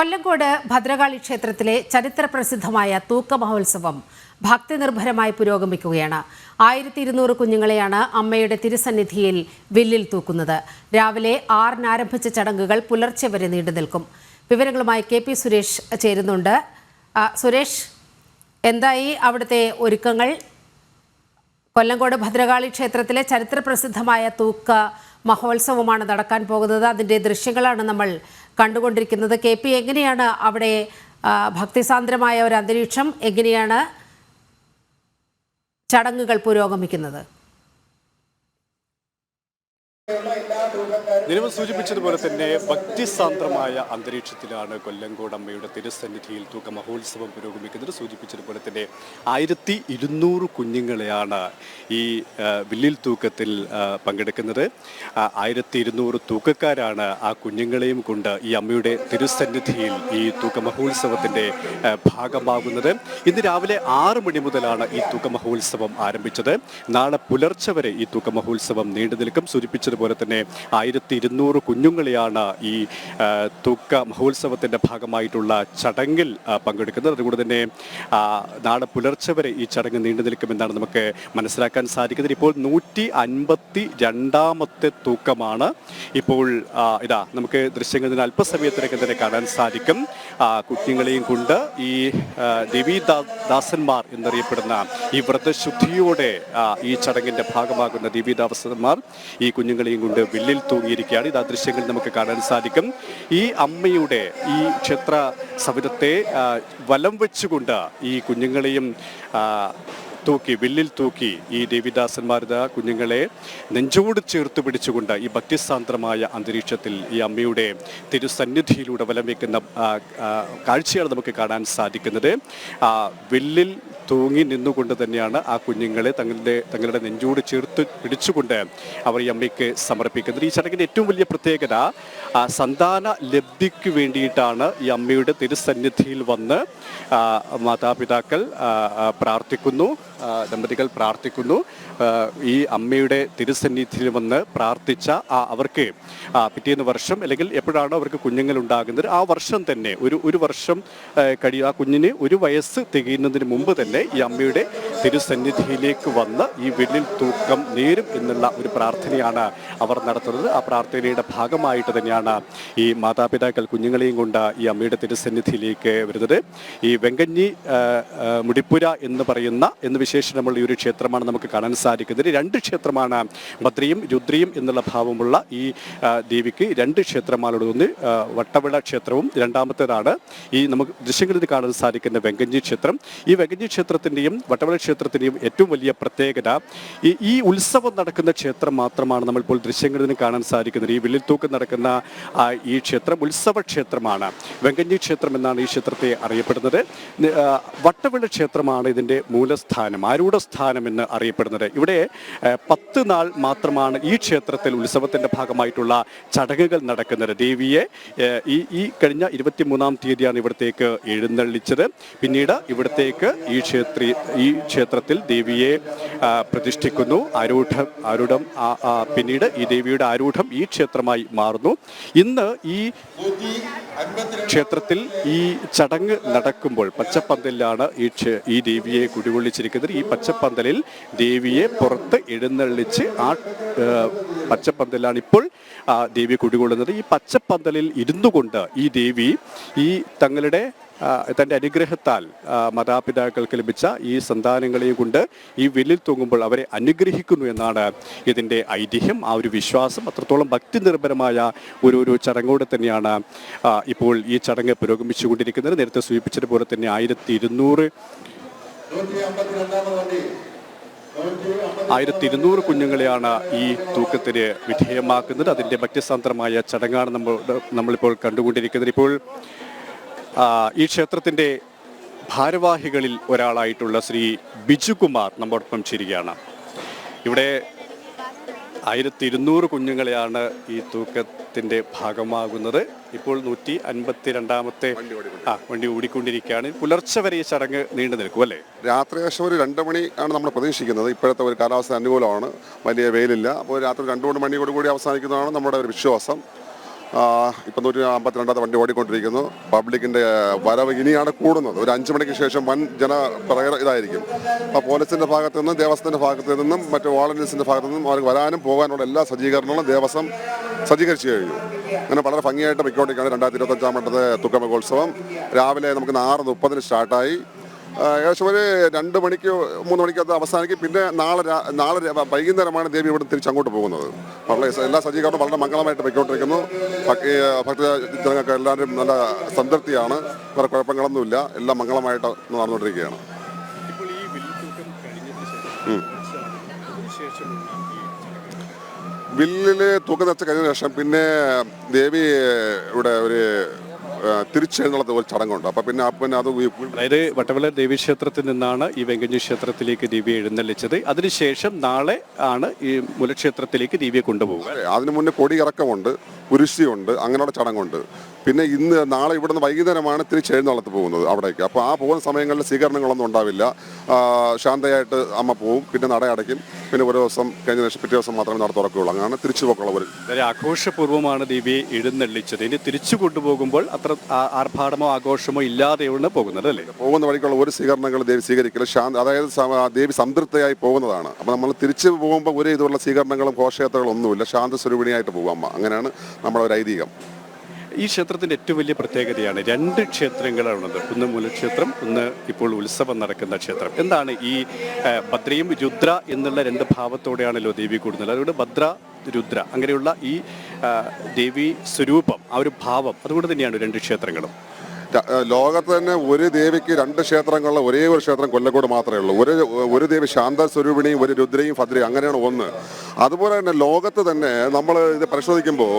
കൊല്ലങ്കോട് ഭദ്രകാളി ക്ഷേത്രത്തിലെ ചരിത്ര പ്രസിദ്ധമായ തൂക്ക മഹോത്സവം ഭക്തി നിർഭരമായി പുരോഗമിക്കുകയാണ്. ആയിരത്തി ഇരുന്നൂറ് കുഞ്ഞുങ്ങളെയാണ് അമ്മയുടെ തിരുസന്നിധിയിൽ വില്ലിൽ തൂക്കുന്നത്. രാവിലെ ആറിന് ആരംഭിച്ച ചടങ്ങുകൾ പുലർച്ചെ വരെ നീണ്ടു നിൽക്കും. വിവരങ്ങളുമായി കെ പി സുരേഷ് ചേരുന്നുണ്ട്. സുരേഷ് എന്തായി അവിടുത്തെ ഒരുക്കങ്ങൾ? കൊല്ലങ്കോട് ഭദ്രകാളി ക്ഷേത്രത്തിലെ ചരിത്ര പ്രസിദ്ധമായ തൂക്ക മഹോത്സവമാണ് നടക്കാൻ പോകുന്നത്. അതിന്റെ ദൃശ്യങ്ങളാണ് നമ്മൾ കണ്ടുകൊണ്ടിരിക്കുന്നത്. കെ പി എങ്ങനെയാണ് അവിടെ ഭക്തിസാന്ദ്രമായ ഒരു അന്തരീക്ഷം? എങ്ങനെയാണ് ചടങ്ങുകൾ പുരോഗമിക്കുന്നത്? നിലവിൽ സൂചിപ്പിച്ചതുപോലെ തന്നെ ഭക്തിസാന്ദ്രമായ അന്തരീക്ഷത്തിലാണ് കൊല്ലങ്കോട് അമ്മയുടെ തിരുസന്നിധിയിൽ തൂക്ക മഹോത്സവം പുരോഗമിക്കുന്നത്. സൂചിപ്പിച്ചതുപോലെ തന്നെ ആയിരത്തി ഇരുന്നൂറ് കുഞ്ഞുങ്ങളെയാണ് ഈ വില്ലിൽ തൂക്കത്തിൽ പങ്കെടുക്കുന്നത്. ആയിരത്തി ഇരുന്നൂറ് തൂക്കക്കാരാണ് ആ കുഞ്ഞുങ്ങളെയും കൊണ്ട് ഈ അമ്മയുടെ തിരുസന്നിധിയിൽ ഈ തൂക്ക മഹോത്സവത്തിന്റെ ഭാഗമാകുന്നത്. ഇന്ന് രാവിലെ ആറ് മണി മുതലാണ് ഈ തൂക്ക മഹോത്സവം ആരംഭിച്ചത്. നാളെ പുലർച്ചെ വരെ ഈ തൂക്ക മഹോത്സവം നീണ്ടു നിൽക്കും സൂചിപ്പിച്ചതുപോലെ തന്നെ ആയിരത്തി ഇരുന്നൂറ് കുഞ്ഞുങ്ങളെയാണ് ഈ തൂക്ക മഹോത്സവത്തിന്റെ ഭാഗമായിട്ടുള്ള ചടങ്ങിൽ പങ്കെടുക്കുന്നത്. അതുകൊണ്ട് തന്നെ നാളെ പുലർച്ചെ വരെ ഈ ചടങ്ങ് നീണ്ടു നിൽക്കുമെന്നാണ് നമുക്ക് മനസ്സിലാക്കാൻ സാധിക്കുന്നത്. ഇപ്പോൾ നൂറ്റി അൻപത്തി രണ്ടാമത്തെ തൂക്കമാണ്. ഇപ്പോൾ ഇതാ നമുക്ക് ദൃശ്യങ്ങളിൽ അല്പസമയത്തിനൊക്കെ തന്നെ കാണാൻ സാധിക്കും. കുഞ്ഞുങ്ങളെയും കൊണ്ട് ഈ ദേവി ദാസന്മാർ എന്നറിയപ്പെടുന്ന ഈ വ്രതശുദ്ധിയോടെ ഈ ചടങ്ങിന്റെ ഭാഗമാകുന്ന ദേവീദാസന്മാർ ഈ കുഞ്ഞുങ്ങളെയും കൊണ്ട് വില്ലിൽ തൂങ്ങിയിരിക്കുകയാണ്. ഇത് ആ ദൃശ്യങ്ങൾ നമുക്ക് കാണാൻ സാധിക്കും. ഈ അമ്മയുടെ ഈ ക്ഷേത്ര സവിധത്തെ വലം വെച്ചുകൊണ്ട് ഈ കുഞ്ഞുങ്ങളെയും തൂക്കി വില്ലിൽ തൂക്കി ഈ ദേവിദാസന്മാരുടെ കുഞ്ഞുങ്ങളെ നെഞ്ചോട് ചേർത്ത് പിടിച്ചുകൊണ്ട് ഈ ഭക്തിസാന്ദ്രമായ അന്തരീക്ഷത്തിൽ ഈ അമ്മയുടെ തിരുസന്നിധിയിലൂടെ വലം വയ്ക്കുന്ന കാഴ്ചയാണ് നമുക്ക് കാണാൻ സാധിക്കുന്നത്. ആ, വില്ലിൽ തൂങ്ങി നിന്നുകൊണ്ട് തന്നെയാണ് ആ കുഞ്ഞുങ്ങളെ തങ്ങളുടെ തങ്ങളുടെ നെഞ്ചോട് ചേർത്ത് പിടിച്ചുകൊണ്ട് അവർ ഈ അമ്മയ്ക്ക് സമർപ്പിക്കുന്നത്. ഈ ചടങ്ങിന്റെ ഏറ്റവും വലിയ പ്രത്യേകത സന്താന ലബ്ധിക്ക് വേണ്ടിയിട്ടാണ് ഈ അമ്മയുടെ തിരുസന്നിധിയിൽ വന്ന് മാതാപിതാക്കൾ പ്രാർത്ഥിക്കുന്നു. ദമ്പതികൾ പ്രാർത്ഥിക്കുന്നു. ഈ അമ്മയുടെ തിരുസന്നിധിയിൽ വന്ന് പ്രാർത്ഥിച്ച ആ അവർക്ക് പിറ്റേന്ന് വർഷം അല്ലെങ്കിൽ എപ്പോഴാണോ അവർക്ക് കുഞ്ഞുങ്ങൾ ഉണ്ടാകുന്നത് ആ വർഷം തന്നെ ഒരു ഒരു വർഷം കഴിയും. ആ കുഞ്ഞിന് ഒരു വയസ്സ് തികയുന്നതിന് മുമ്പ് തന്നെ ഈ അമ്മയുടെ തിരുസന്നിധിയിലേക്ക് വന്ന് ഈ വെള്ളിൽ തൂക്കം നേരും എന്നുള്ള ഒരു പ്രാർത്ഥനയാണ് അവർ നടത്തുന്നത്. ആ പ്രാർത്ഥനയുടെ ഭാഗമായിട്ട് തന്നെയാണ് ഈ മാതാപിതാക്കൾ കുഞ്ഞുങ്ങളെയും കൊണ്ട് ഈ അമ്മയുടെ തിരുസന്നിധിയിലേക്ക് വരുന്നത്. ഈ വെങ്കഞ്ഞി മുടിപ്പുര എന്ന് പറയുന്ന എന്ന് വിശേഷണമുള്ള ഈ ഒരു ക്ഷേത്രമാണ് നമുക്ക് കാണാൻ സാധിക്കുന്നത്. രണ്ട് ക്ഷേത്രമാണ് ഭദ്രയും രുദ്രിയും എന്നുള്ള ഭാവമുള്ള ഈ ദേവിക്ക് രണ്ട് ക്ഷേത്രമാണുള്ളത്. ഒന്ന് വട്ടവിള ക്ഷേത്രവും രണ്ടാമത്തേതാണ് ഈ നമുക്ക് ദൃശ്യങ്ങളിൽ കാണാൻ സാധിക്കുന്ന വെങ്കഞ്ചി ക്ഷേത്രം. ഈ വെങ്കഞ്ചി ക്ഷേത്രത്തിന്റെയും വട്ടവിള ക്ഷേത്രത്തിന്റെയും ഏറ്റവും വലിയ പ്രത്യേകത ഈ ഈ ഉത്സവം നടക്കുന്ന ക്ഷേത്രം മാത്രമാണ് നമ്മളിപ്പോൾ ദൃശ്യങ്ങളിൽ കാണാൻ സാധിക്കുന്നത്. ഈ വില്ലിൽ തൂക്കം നടക്കുന്ന ഈ ക്ഷേത്രം ഉത്സവ ക്ഷേത്രമാണ്. വെങ്കഞ്ഞി ക്ഷേത്രം എന്നാണ് ഈ ക്ഷേത്രത്തെ അറിയപ്പെടുന്നത്. വട്ടവിള ക്ഷേത്രമാണ് ഇതിന്റെ മൂലസ്ഥാനം. ആരൂഢസ്ഥാനം എന്ന് അറിയപ്പെടുന്നത്. ഇവിടെ പത്ത് നാൾ മാത്രമാണ് ഈ ക്ഷേത്രത്തിൽ ഉത്സവത്തിന്റെ ഭാഗമായിട്ടുള്ള ചടങ്ങുകൾ നടക്കുന്നത്. ദേവിയെ ഈ ഈ കഴിഞ്ഞ ഇരുപത്തിമൂന്നാം തീയതിയാണ് ഇവിടത്തേക്ക് എഴുന്നള്ളിച്ചത്. പിന്നീട് ഇവിടത്തേക്ക് ഈ ക്ഷേത്രി ഈ ക്ഷേത്രത്തിൽ ദേവിയെ പ്രതിഷ്ഠിക്കുന്നു. ആരൂഢ ആരൂഢം പിന്നീട് ഈ ദേവിയുടെ ആരൂഢം ഈ ക്ഷേത്രമായി മാറുന്നു. ഇന്ന് ഈ ക്ഷേത്രത്തിൽ ഈ ചടങ്ങ് നടക്കുമ്പോൾ പച്ചപ്പന്തലിലാണ് ഈ ഈ ദേവിയെ കുടികൊള്ളിച്ചിരിക്കുന്നത്. ഈ പച്ചപ്പന്തലിൽ ദേവിയെ പുറത്ത് എഴുന്നള്ളിച്ച് ആ പച്ചപ്പന്തലാണ് ഇപ്പോൾ ആ ദേവി കുടികൊള്ളുന്നത്. ഈ പച്ചപ്പന്തലിൽ ഇരുന്നു കൊണ്ട് ഈ ദേവി ഈ തങ്ങളുടെ തന്റെ അനുഗ്രഹത്താൽ മാതാപിതാക്കൾക്ക് ലഭിച്ച ഈ സന്താനങ്ങളെയും കൊണ്ട് ഈ വില്ലിൽ തൂങ്ങുമ്പോൾ അവരെ അനുഗ്രഹിക്കുന്നു എന്നാണ് ഇതിന്റെ ഐതിഹ്യം. ആ ഒരു വിശ്വാസം അത്രത്തോളം ഭക്തി നിർഭരമായ ഒരു ഒരു ചടങ്ങോടെ തന്നെയാണ് ഇപ്പോൾ ഈ ചടങ്ങ് പുരോഗമിച്ചുകൊണ്ടിരിക്കുന്നത്. നേരത്തെ സൂചിപ്പിച്ചതുപോലെ തന്നെ ആയിരത്തി ഇരുന്നൂറ് ആയിരത്തി ഇരുന്നൂറ് കുഞ്ഞുങ്ങളെയാണ് ഈ തൂക്കത്തിന് വിധേയമാക്കുന്നത്. അതിന്റെ ഭക്തിസാന്ദ്രമായ ചടങ്ങാണ് നമ്മൾ നമ്മളിപ്പോൾ കണ്ടുകൊണ്ടിരിക്കുന്നത്. ഇപ്പോൾ ഈ ക്ഷേത്രത്തിന്റെ ഭാരവാഹികളിൽ ഒരാളായിട്ടുള്ള ശ്രീ ബിജുകുമാർ നമ്മോടൊപ്പം ചേരുകയാണ്. ഇവിടെ ആയിരത്തി ഇരുന്നൂറ് കുഞ്ഞുങ്ങളെയാണ് ഈ തൂക്കത്തിന്റെ ഭാഗമാകുന്നത്. ഇപ്പോൾ നൂറ്റി അൻപത്തി രണ്ടാമത്തെ ആ വണ്ടി ഓടിക്കൊണ്ടിരിക്കുകയാണ്. പുലർച്ചെ വരെ ഈ ചടങ്ങ് നീണ്ടു നിൽക്കും അല്ലേ? രാത്രി ഏകദേശം ഒരു രണ്ട് മണി ആണ് നമ്മൾ പ്രതീക്ഷിക്കുന്നത്. ഇപ്പോഴത്തെ ഒരു കാലാവസ്ഥ അനുകൂലമാണ്. വലിയ വെയിലില്ല. അപ്പോൾ രാത്രി രണ്ടു മൂന്ന് മണിയോടുകൂടി അവസാനിക്കുന്നതാണ് നമ്മുടെ ഒരു വിശ്വാസം. ഇപ്പം നൂറ്റി അമ്പത്തിരണ്ടാമത്തെ വണ്ടി ഓടിക്കൊണ്ടിരിക്കുന്നു. പബ്ലിക്കിന്റെ വരവ് ഇനിയാണ് കൂടുന്നത്. ഒരു അഞ്ച് മണിക്ക് ശേഷം വൻ ജന പ്രകട ഇതായിരിക്കും. അപ്പോൾ പോലീസിന്റെ ഭാഗത്തു നിന്നും ദേവസ്വത്തിന്റെ ഭാഗത്തു നിന്നും മറ്റ് വോളണ്ടിയേഴ്സിന്റെ ഭാഗത്തു നിന്നും അവർക്ക് വരാനും പോകാനുള്ള എല്ലാ സജ്ജീകരണങ്ങളും ദേവസ്വം സജ്ജീകരിച്ചു കഴിഞ്ഞു. അങ്ങനെ വളരെ ഭംഗിയായിട്ട് പൊയ്ക്കൊണ്ടിരിക്കുകയാണ് രണ്ടായിരത്തി ഇരുപത്തഞ്ചാം വർഷത്തെ തുക്കമകോത്സവം രാവിലെ നമുക്ക് ആറ് മുപ്പതിന് സ്റ്റാർട്ടായി. ഏകദേശം ഒരു രണ്ട് മണിക്ക് മൂന്ന് മണിക്കകത്ത് അവസാനിക്കും. പിന്നെ നാളെ നാളെ വൈകുന്നേരമാണ് ദേവി ഇവിടെ തിരിച്ച് അങ്ങോട്ട് പോകുന്നത്. വളരെ എല്ലാ സജ്ജീകരണവും വളരെ മംഗളമായിട്ട് പൊയ്ക്കൊണ്ടിരിക്കുന്നു. ഭക്- ഭക്ത ജനങ്ങൾക്ക് എല്ലാവരും നല്ല സംതൃപ്തിയാണ്. വേറെ കുഴപ്പങ്ങളൊന്നുമില്ല. എല്ലാം മംഗളമായിട്ട് നടന്നുകൊണ്ടിരിക്കുകയാണ്. ബില്ലിൽ തൂക്കം നിറച്ച് കഴിഞ്ഞ ശേഷം പിന്നെ ദേവി ഇവിടെ ഒരു തിരിച്ചെഴുന്നള്ളത്ത് ഒരു ചടങ്ങുണ്ട്. അപ്പം പിന്നെ പിന്നെ അത് അതായത് വട്ടവല ദേവീക്ഷേത്രത്തിൽ നിന്നാണ് ഈ വെങ്കഞ്ഞി ക്ഷേത്രത്തിലേക്ക് ദേവിയെ എഴുന്നള്ളിച്ചത്. അതിനുശേഷം നാളെ ആണ് ഈ മുലക്ഷേത്രത്തിലേക്ക് ദേവിയെ കൊണ്ടുപോകുക അതെ, അതിനു മുന്നേ കൊടിയിറക്കമുണ്ട് കുരിശിയുണ്ട് അങ്ങനെയുള്ള ചടങ്ങുണ്ട്. പിന്നെ ഇന്ന് നാളെ ഇവിടെ നിന്ന് വൈകുന്നേരമാണ് തിരിച്ച് എഴുന്നള്ളത്ത് പോകുന്നത് അവിടേക്ക്. അപ്പോൾ ആ പോകുന്ന സമയങ്ങളിൽ സ്വീകരണങ്ങളൊന്നും ഉണ്ടാവില്ല. ശാന്തയായിട്ട് അമ്മ പോവും പിന്നെ നട അടയ്ക്കും. പിന്നെ ഒരു ദിവസം കഴിഞ്ഞ ശേഷം പിറ്റേ ദിവസം മാത്രമേ നട തുറക്കുകയുള്ളൂ. അങ്ങനെ തിരിച്ചു പോക്കുള്ളവർ വളരെ ആഘോഷപൂർവമാണ് ദേവിയെ എഴുന്നള്ളിച്ചത്. ഇനി തിരിച്ചു കൊണ്ടുപോകുമ്പോൾ അത്ര ആർഭാടമോ ആഘോഷമോ ഇല്ലാതെയാണ് പോകുന്നത് അല്ലേ? പോകുന്ന വഴിക്കുള്ള ഒരു സ്വീകരണങ്ങൾ ദേവി സ്വീകരിക്കില്ല. ശാന്ത അതായത് ദേവി സംതൃപ്തയായി പോകുന്നതാണ്. അപ്പോൾ നമ്മൾ തിരിച്ചു പോകുമ്പോൾ ഒരു ഇതുള്ള സ്വീകരണങ്ങളും ഘോഷയാത്രകളും ഒന്നുമില്ല. ശാന്ത സ്വരൂപിണിയായിട്ട് പോകും അമ്മ. അങ്ങനെയാണ് നമ്മുടെ ഒരു ഐതിഹ്യം. ഈ ക്ഷേത്രത്തിന്റെ ഏറ്റവും വലിയ പ്രത്യേകതയാണ് രണ്ട് ക്ഷേത്രങ്ങളാണുള്ളത്. ഒന്ന് മൂലക്ഷേത്രം ഒന്ന് ഇപ്പോൾ ഉത്സവം നടക്കുന്ന ക്ഷേത്രം. എന്താണ് ഈ ഭദ്രയും രുദ്ര എന്നുള്ള രണ്ട് ഭാവത്തോടെയാണല്ലോ ദേവി കൂടുന്നത്. അതുകൊണ്ട് ഭദ്ര രുദ്ര അങ്ങനെയുള്ള ഈ ദേവി സ്വരൂപം ആ ഒരു ഭാവം അതുകൊണ്ട് തന്നെയാണ് രണ്ട് ക്ഷേത്രങ്ങളും. ലോകത്ത് തന്നെ ഒരു ദേവിക്ക് രണ്ട് ക്ഷേത്രങ്ങളുള്ള ഒരേ ഒരു ക്ഷേത്രം കൊല്ലക്കോട് മാത്രമേ ഉള്ളൂ. ഒരു ഒരു ദേവി ശാന്ത സ്വരൂപിണിയും ഒരു രുദ്രയും ഭദ്രയും അങ്ങനെയാണ് ഒന്ന്. അതുപോലെ തന്നെ ലോകത്ത് തന്നെ നമ്മൾ ഇത് പരിശോധിക്കുമ്പോൾ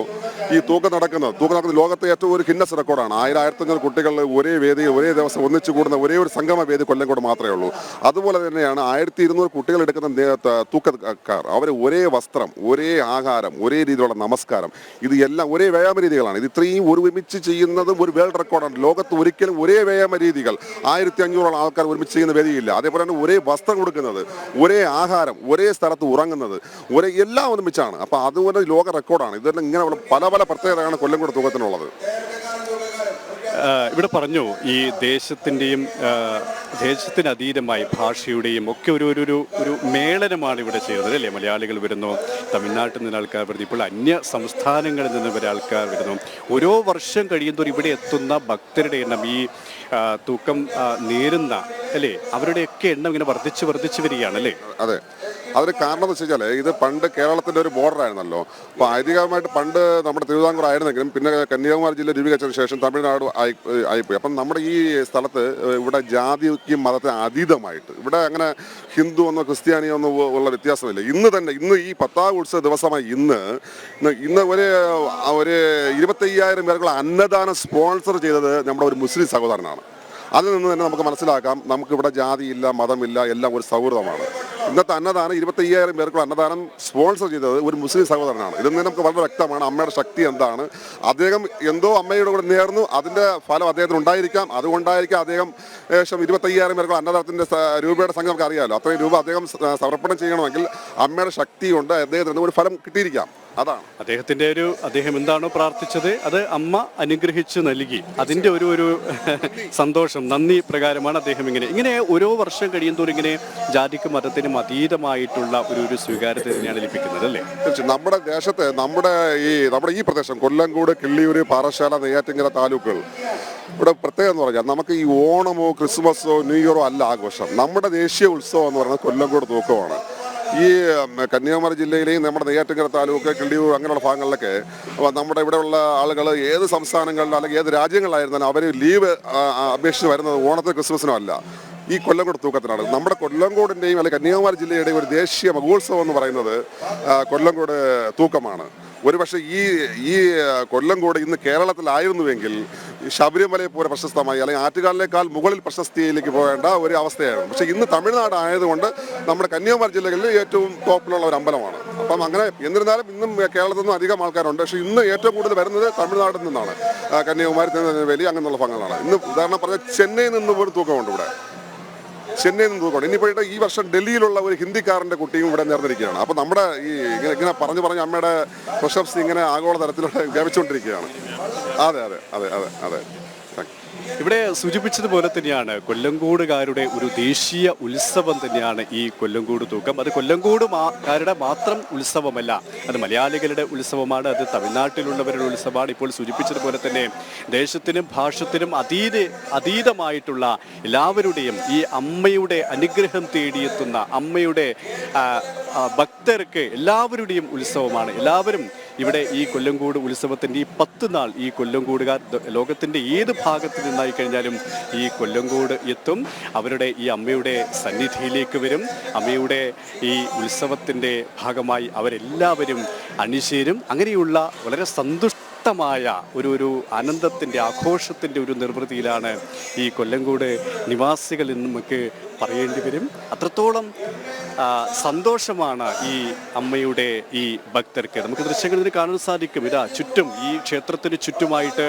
ഈ തൂക്കം നടക്കുന്നത് തൂക്കം നടക്കുന്ന ലോകത്തെ ഏറ്റവും ഒരു കിന്നസ് റെക്കോർഡാണ്. ആയിരം ആയിരത്തഞ്ഞൂറ് കുട്ടികൾ ഒരേ വേദിയിൽ ഒരേ ദിവസം ഒന്നിച്ചു കൂടുന്ന ഒരേ ഒരു സംഗമ വേദി കൊല്ലംകോട് മാത്രമേ ഉള്ളൂ. അതുപോലെ തന്നെയാണ് ആയിരത്തി ഇരുന്നൂറ് കുട്ടികൾ എടുക്കുന്ന തൂക്കക്കാർ. അവർ ഒരേ വസ്ത്രം ഒരേ ആഹാരം ഒരേ രീതിയിലുള്ള നമസ്കാരം. ഇത് എല്ലാം ഒരേ വ്യായാമ രീതികളാണ്. ഇത് ഇത്രയും ഒരുമിച്ച് ചെയ്യുന്നതും ഒരു വേൾഡ് റെക്കോർഡാണ്. ലോകത്ത് ഒരിക്കലും ഒരേ വ്യായാമ രീതികൾ ആയിരത്തി അഞ്ഞൂറോളം ആൾക്കാർ ഒരുമിച്ച് ചെയ്യുന്ന വേദിയില്ല. അതേപോലെ തന്നെ ഒരേ വസ്ത്രം കൊടുക്കുന്നത് ഒരേ ആഹാരം ഒരേ സ്ഥലത്ത് ഉറങ്ങുന്നത് ഒരേ എല്ലാം ഒരുമിച്ചാണ്. അപ്പോൾ അതുപോലെ ലോക റെക്കോർഡാണ് ഇതെല്ലാം ഇങ്ങനെ പല പല പ്രത്യേകതകളാണ് കൊല്ലംകോട് തൂക്കത്തിനുള്ളത്. ഇവിടെ പറഞ്ഞു ഈ ദേശത്തിന്റെയും ദേശത്തിന് അതീതമായി ഭാഷയുടെയും ഒക്കെ ഒരു ഒരു ഒരു മേളനമാണ് ഇവിടെ ചെയ്യുന്നത് അല്ലേ? മലയാളികൾ വരുന്നു തമിഴ്നാട്ടിൽ നിന്ന് ആൾക്കാർ വരുന്നു ഇപ്പോൾ അന്യ സംസ്ഥാനങ്ങളിൽ നിന്ന് വരെ ആൾക്കാർ വരുന്നു. ഓരോ വർഷം കഴിയുമ്പോൾ ഇവിടെ എത്തുന്ന ഭക്തരുടെ എണ്ണം ഈ തൂക്കം നേരുന്ന അല്ലേ? അവരുടെയൊക്കെ എണ്ണം ഇങ്ങനെ വർദ്ധിച്ച് വർദ്ധിച്ച് വരികയാണ് അല്ലേ? അതെ. അതിന് കാരണം എന്ന് വെച്ച് കഴിഞ്ഞാൽ ഇത് പണ്ട് കേരളത്തിന്റെ ഒരു ബോർഡർ ആയിരുന്നല്ലോ. അപ്പോൾ ഐതിഹ്യമായിട്ട് പണ്ട് നമ്മുടെ തിരുവിതാംകൂർ ആയിരുന്നെങ്കിലും പിന്നെ കന്യാകുമാരി ജില്ല രൂപീകരിച്ചതിന് ശേഷം തമിഴ്നാട് ആയി ആയിപ്പോയി അപ്പം നമ്മുടെ ഈ സ്ഥലത്ത് ഇവിടെ ജാതിക്കും മതത്തിന് അതീതമായിട്ട്. ഇവിടെ അങ്ങനെ ഹിന്ദു എന്നോ ക്രിസ്ത്യാനിയോ എന്നോ ഉള്ള വ്യത്യാസമില്ല. ഇന്ന് തന്നെ ഇന്ന് ഈ പത്താം ഉത്സവ ദിവസമായി ഇന്ന് ഇന്ന് ഒരു ഒരു ഇരുപത്തയ്യായിരം പേർക്കുള്ള അന്നദാനം സ്പോൺസർ ചെയ്തത് നമ്മുടെ ഒരു മുസ്ലിം സഹോദരനാണ്. അതിൽ നിന്ന് തന്നെ നമുക്ക് മനസ്സിലാക്കാം നമുക്കിവിടെ ജാതിയില്ല മതമില്ല എല്ലാം ഒരു സൗഹൃദമാണ്. ഇന്നത്തെ അന്നദാനം ഇരുപത്തയ്യായിരം പേർക്കുള്ള അന്നദാനം സ്പോൺസർ ചെയ്തത് ഒരു മുസ്ലിം സഹോദരനാണ്. ഇതിൽ നിന്ന് നമുക്ക് വളരെ വ്യക്തമാണ് അമ്മയുടെ ശക്തി എന്താണ്. അദ്ദേഹം എന്തോ അമ്മയുടെ കൂടെ നേർന്നു അതിന്റെ ഫലം അദ്ദേഹത്തിന് ഉണ്ടായിരിക്കാം. അതുകൊണ്ടായിരിക്കാം അദ്ദേഹം ഏകദേശം ഇരുപത്തയ്യായിരം പേർക്കുള്ള അന്നദാനത്തിന്റെ രൂപയുടെ സംഘം നമുക്ക് അറിയാമല്ലോ അത്രയും രൂപ അദ്ദേഹം സമർപ്പണം ചെയ്യണമെങ്കിൽ അമ്മയുടെ ശക്തി കൊണ്ട് അദ്ദേഹത്തിന് ഒരു ഫലം കിട്ടിയിരിക്കാം. അതാണ്. അദ്ദേഹത്തിന്റെ ഒരു അദ്ദേഹം എന്താണോ പ്രാർത്ഥിച്ചത് അത് അമ്മ അനുഗ്രഹിച്ചു നൽകി. അതിന്റെ ഒരു ഒരു സന്തോഷം നന്ദി പ്രകാരമാണ് അദ്ദേഹം ഇങ്ങനെ ഇങ്ങനെ ഓരോ വർഷം കഴിയുന്തോറും ഇങ്ങനെ ജാതിക്ക് മതത്തിനും അതീതമായിട്ടുള്ള ഒരു ഒരു സ്വീകാര്യത തന്നെയാണ് ലഭിക്കുന്നത് അല്ലേ? നമ്മുടെ ദേശത്തെ നമ്മുടെ ഈ നമ്മുടെ ഈ പ്രദേശം കൊല്ലംകൂട് കിള്ളിയൂര് പാറശാല നെയ്യാറ്റിങ്കര താലൂക്കുകൾ ഇവിടെ പ്രത്യേകം എന്ന് പറഞ്ഞാൽ നമുക്ക് ഈ ഓണമോ ക്രിസ്മസോ ന്യൂ ഇയറോ അല്ല ആഘോഷം. നമ്മുടെ ദേശീയ ഉത്സവം എന്ന് പറയുന്നത് കൊല്ലംകൂട് തൂക്കമാണ്. ഈ കന്യാകുമാരി ജില്ലയിലെയും നമ്മുടെ നെയ്യാറ്റിങ്കര താലൂക്ക് കിള്ളിയൂർ അങ്ങനെയുള്ള ഭാഗങ്ങളിലൊക്കെ നമ്മുടെ ഇവിടെയുള്ള ആളുകൾ ഏത് സംസ്ഥാനങ്ങളിലും അല്ലെങ്കിൽ ഏത് രാജ്യങ്ങളിലായിരുന്നാലും അവർ ലീവ് അപേക്ഷിച്ച് വരുന്നത് ഓണത്തിന് ക്രിസ്മസിനോ അല്ല. ഈ കൊല്ലംകോട് തൂക്കത്തിനാണ് നമ്മുടെ കൊല്ലംകോടിന്റെയും അല്ലെങ്കിൽ കന്യാകുമാരി ജില്ലയുടെയും ഒരു ദേശീയ മഹോത്സവം എന്ന് പറയുന്നത് കൊല്ലംകോട് തൂക്കമാണ്. ഒരുപക്ഷെ ഈ ഈ കൊല്ലം കൊല്ലംകോട് ഇന്ന് കേരളത്തിലായിരുന്നുവെങ്കിൽ ശബരിമലയെ പോലെ പ്രശസ്തമായി അല്ലെങ്കിൽ ആറ്റുകാലിനേക്കാൾ മുകളിൽ പ്രശസ്തിയിലേക്ക് പോകേണ്ട ഒരു അവസ്ഥയാണ് പക്ഷേ ഇന്ന് തമിഴ്നാട് ആയതുകൊണ്ട് നമ്മുടെ കന്യാകുമാരി ജില്ലകളിൽ ഏറ്റവും ടോപ്പിലുള്ള ഒരു അമ്പലമാണ്. അപ്പം അങ്ങനെ എന്നിരുന്നാലും ഇന്നും കേരളത്തിൽ നിന്നും അധികം ആൾക്കാരുണ്ട്. പക്ഷേ ഇന്ന് ഏറ്റവും കൂടുതൽ വരുന്നത് തമിഴ്നാട്ടിൽ നിന്നാണ്. കന്യാകുമാരി തിരുനെൽവേലി അങ്ങനെയുള്ള ഭാഗങ്ങളാണ് ഇന്ന് ഉദാഹരണം പറഞ്ഞാൽ ചെന്നൈയിൽ നിന്ന് പോലും തൂക്കമുണ്ട് ഇവിടെ. ചെന്നൈയിൽ നിന്ന് തൂക്കണം ഇനിയിപ്പോൾ ഈ വർഷം ഡൽഹിയിലുള്ള ഒരു ഹിന്ദിക്കാരന്റെ കുട്ടിയും ഇവിടെ നേർന്നിരിക്കുകയാണ് അപ്പോൾ നമ്മുടെ ഈ ഇങ്ങനെ ഇങ്ങനെ പറഞ്ഞു പറഞ്ഞ് അമ്മയുടെ പ്രശംസ ഇങ്ങനെ ആഗോള തലത്തിലൂടെ വ്യാപിച്ചുകൊണ്ടിരിക്കുകയാണ്. അതെ അതെ അതെ അതെ അതെ. ഇവിടെ സൂചിപ്പിച്ചതുപോലെ തന്നെയാണ് കൊല്ലങ്കോടുകാരുടെ ഒരു ദേശീയ ഉത്സവം തന്നെയാണ് ഈ കൊല്ലങ്കോട് തൂക്കം അത് കൊല്ലങ്കോട് മാത്രം ഉത്സവമല്ല അത് മലയാളികളുടെ ഉത്സവമാണ് അത് തമിഴ്നാട്ടിലുള്ളവരുടെ ഉത്സവമാണ്. ഇപ്പോൾ സൂചിപ്പിച്ചതുപോലെ തന്നെ ദേശത്തിനും ഭാഷത്തിനും അതീത അതീതമായിട്ടുള്ള എല്ലാവരുടെയും ഈ അമ്മയുടെ അനുഗ്രഹം തേടിയെത്തുന്ന അമ്മയുടെ ഭക്തർക്ക് എല്ലാവരുടെയും ഉത്സവമാണ്. എല്ലാവരും ഇവിടെ ഈ കൊല്ലംകൂട് ഉത്സവത്തിന്റെ ഈ പത്ത് നാൾ ഈ കൊല്ലംകൂടുകാർ ലോകത്തിന്റെ ഏത് ഭാഗത്ത് നിന്നായി കഴിഞ്ഞാലും ഈ കൊല്ലംകൂട് എത്തും. അവരുടെ ഈ അമ്മയുടെ സന്നിധിയിലേക്ക് വരും. അമ്മയുടെ ഈ ഉത്സവത്തിന്റെ ഭാഗമായി അവരെല്ലാവരും അണിചേരും. അങ്ങനെയുള്ള വളരെ സന്തുഷ്ട ശക്തമായ ഒരു ഒരു ആനന്ദത്തിന്റെ ആഘോഷത്തിന്റെ ഒരു നിർവൃതിയിലാണ് ഈ കൊല്ലംകൂട് നിവാസികളിൽ നമുക്ക് പറയേണ്ടി വരും. അത്രത്തോളം സന്തോഷമാണ് ഈ അമ്മയുടെ ഈ ഭക്തർക്ക്. നമുക്ക് ദൃശ്യങ്ങളിൽ കാണാൻ സാധിക്കും. ഇതാ ചുറ്റും ഈ ക്ഷേത്രത്തിന് ചുറ്റുമായിട്ട്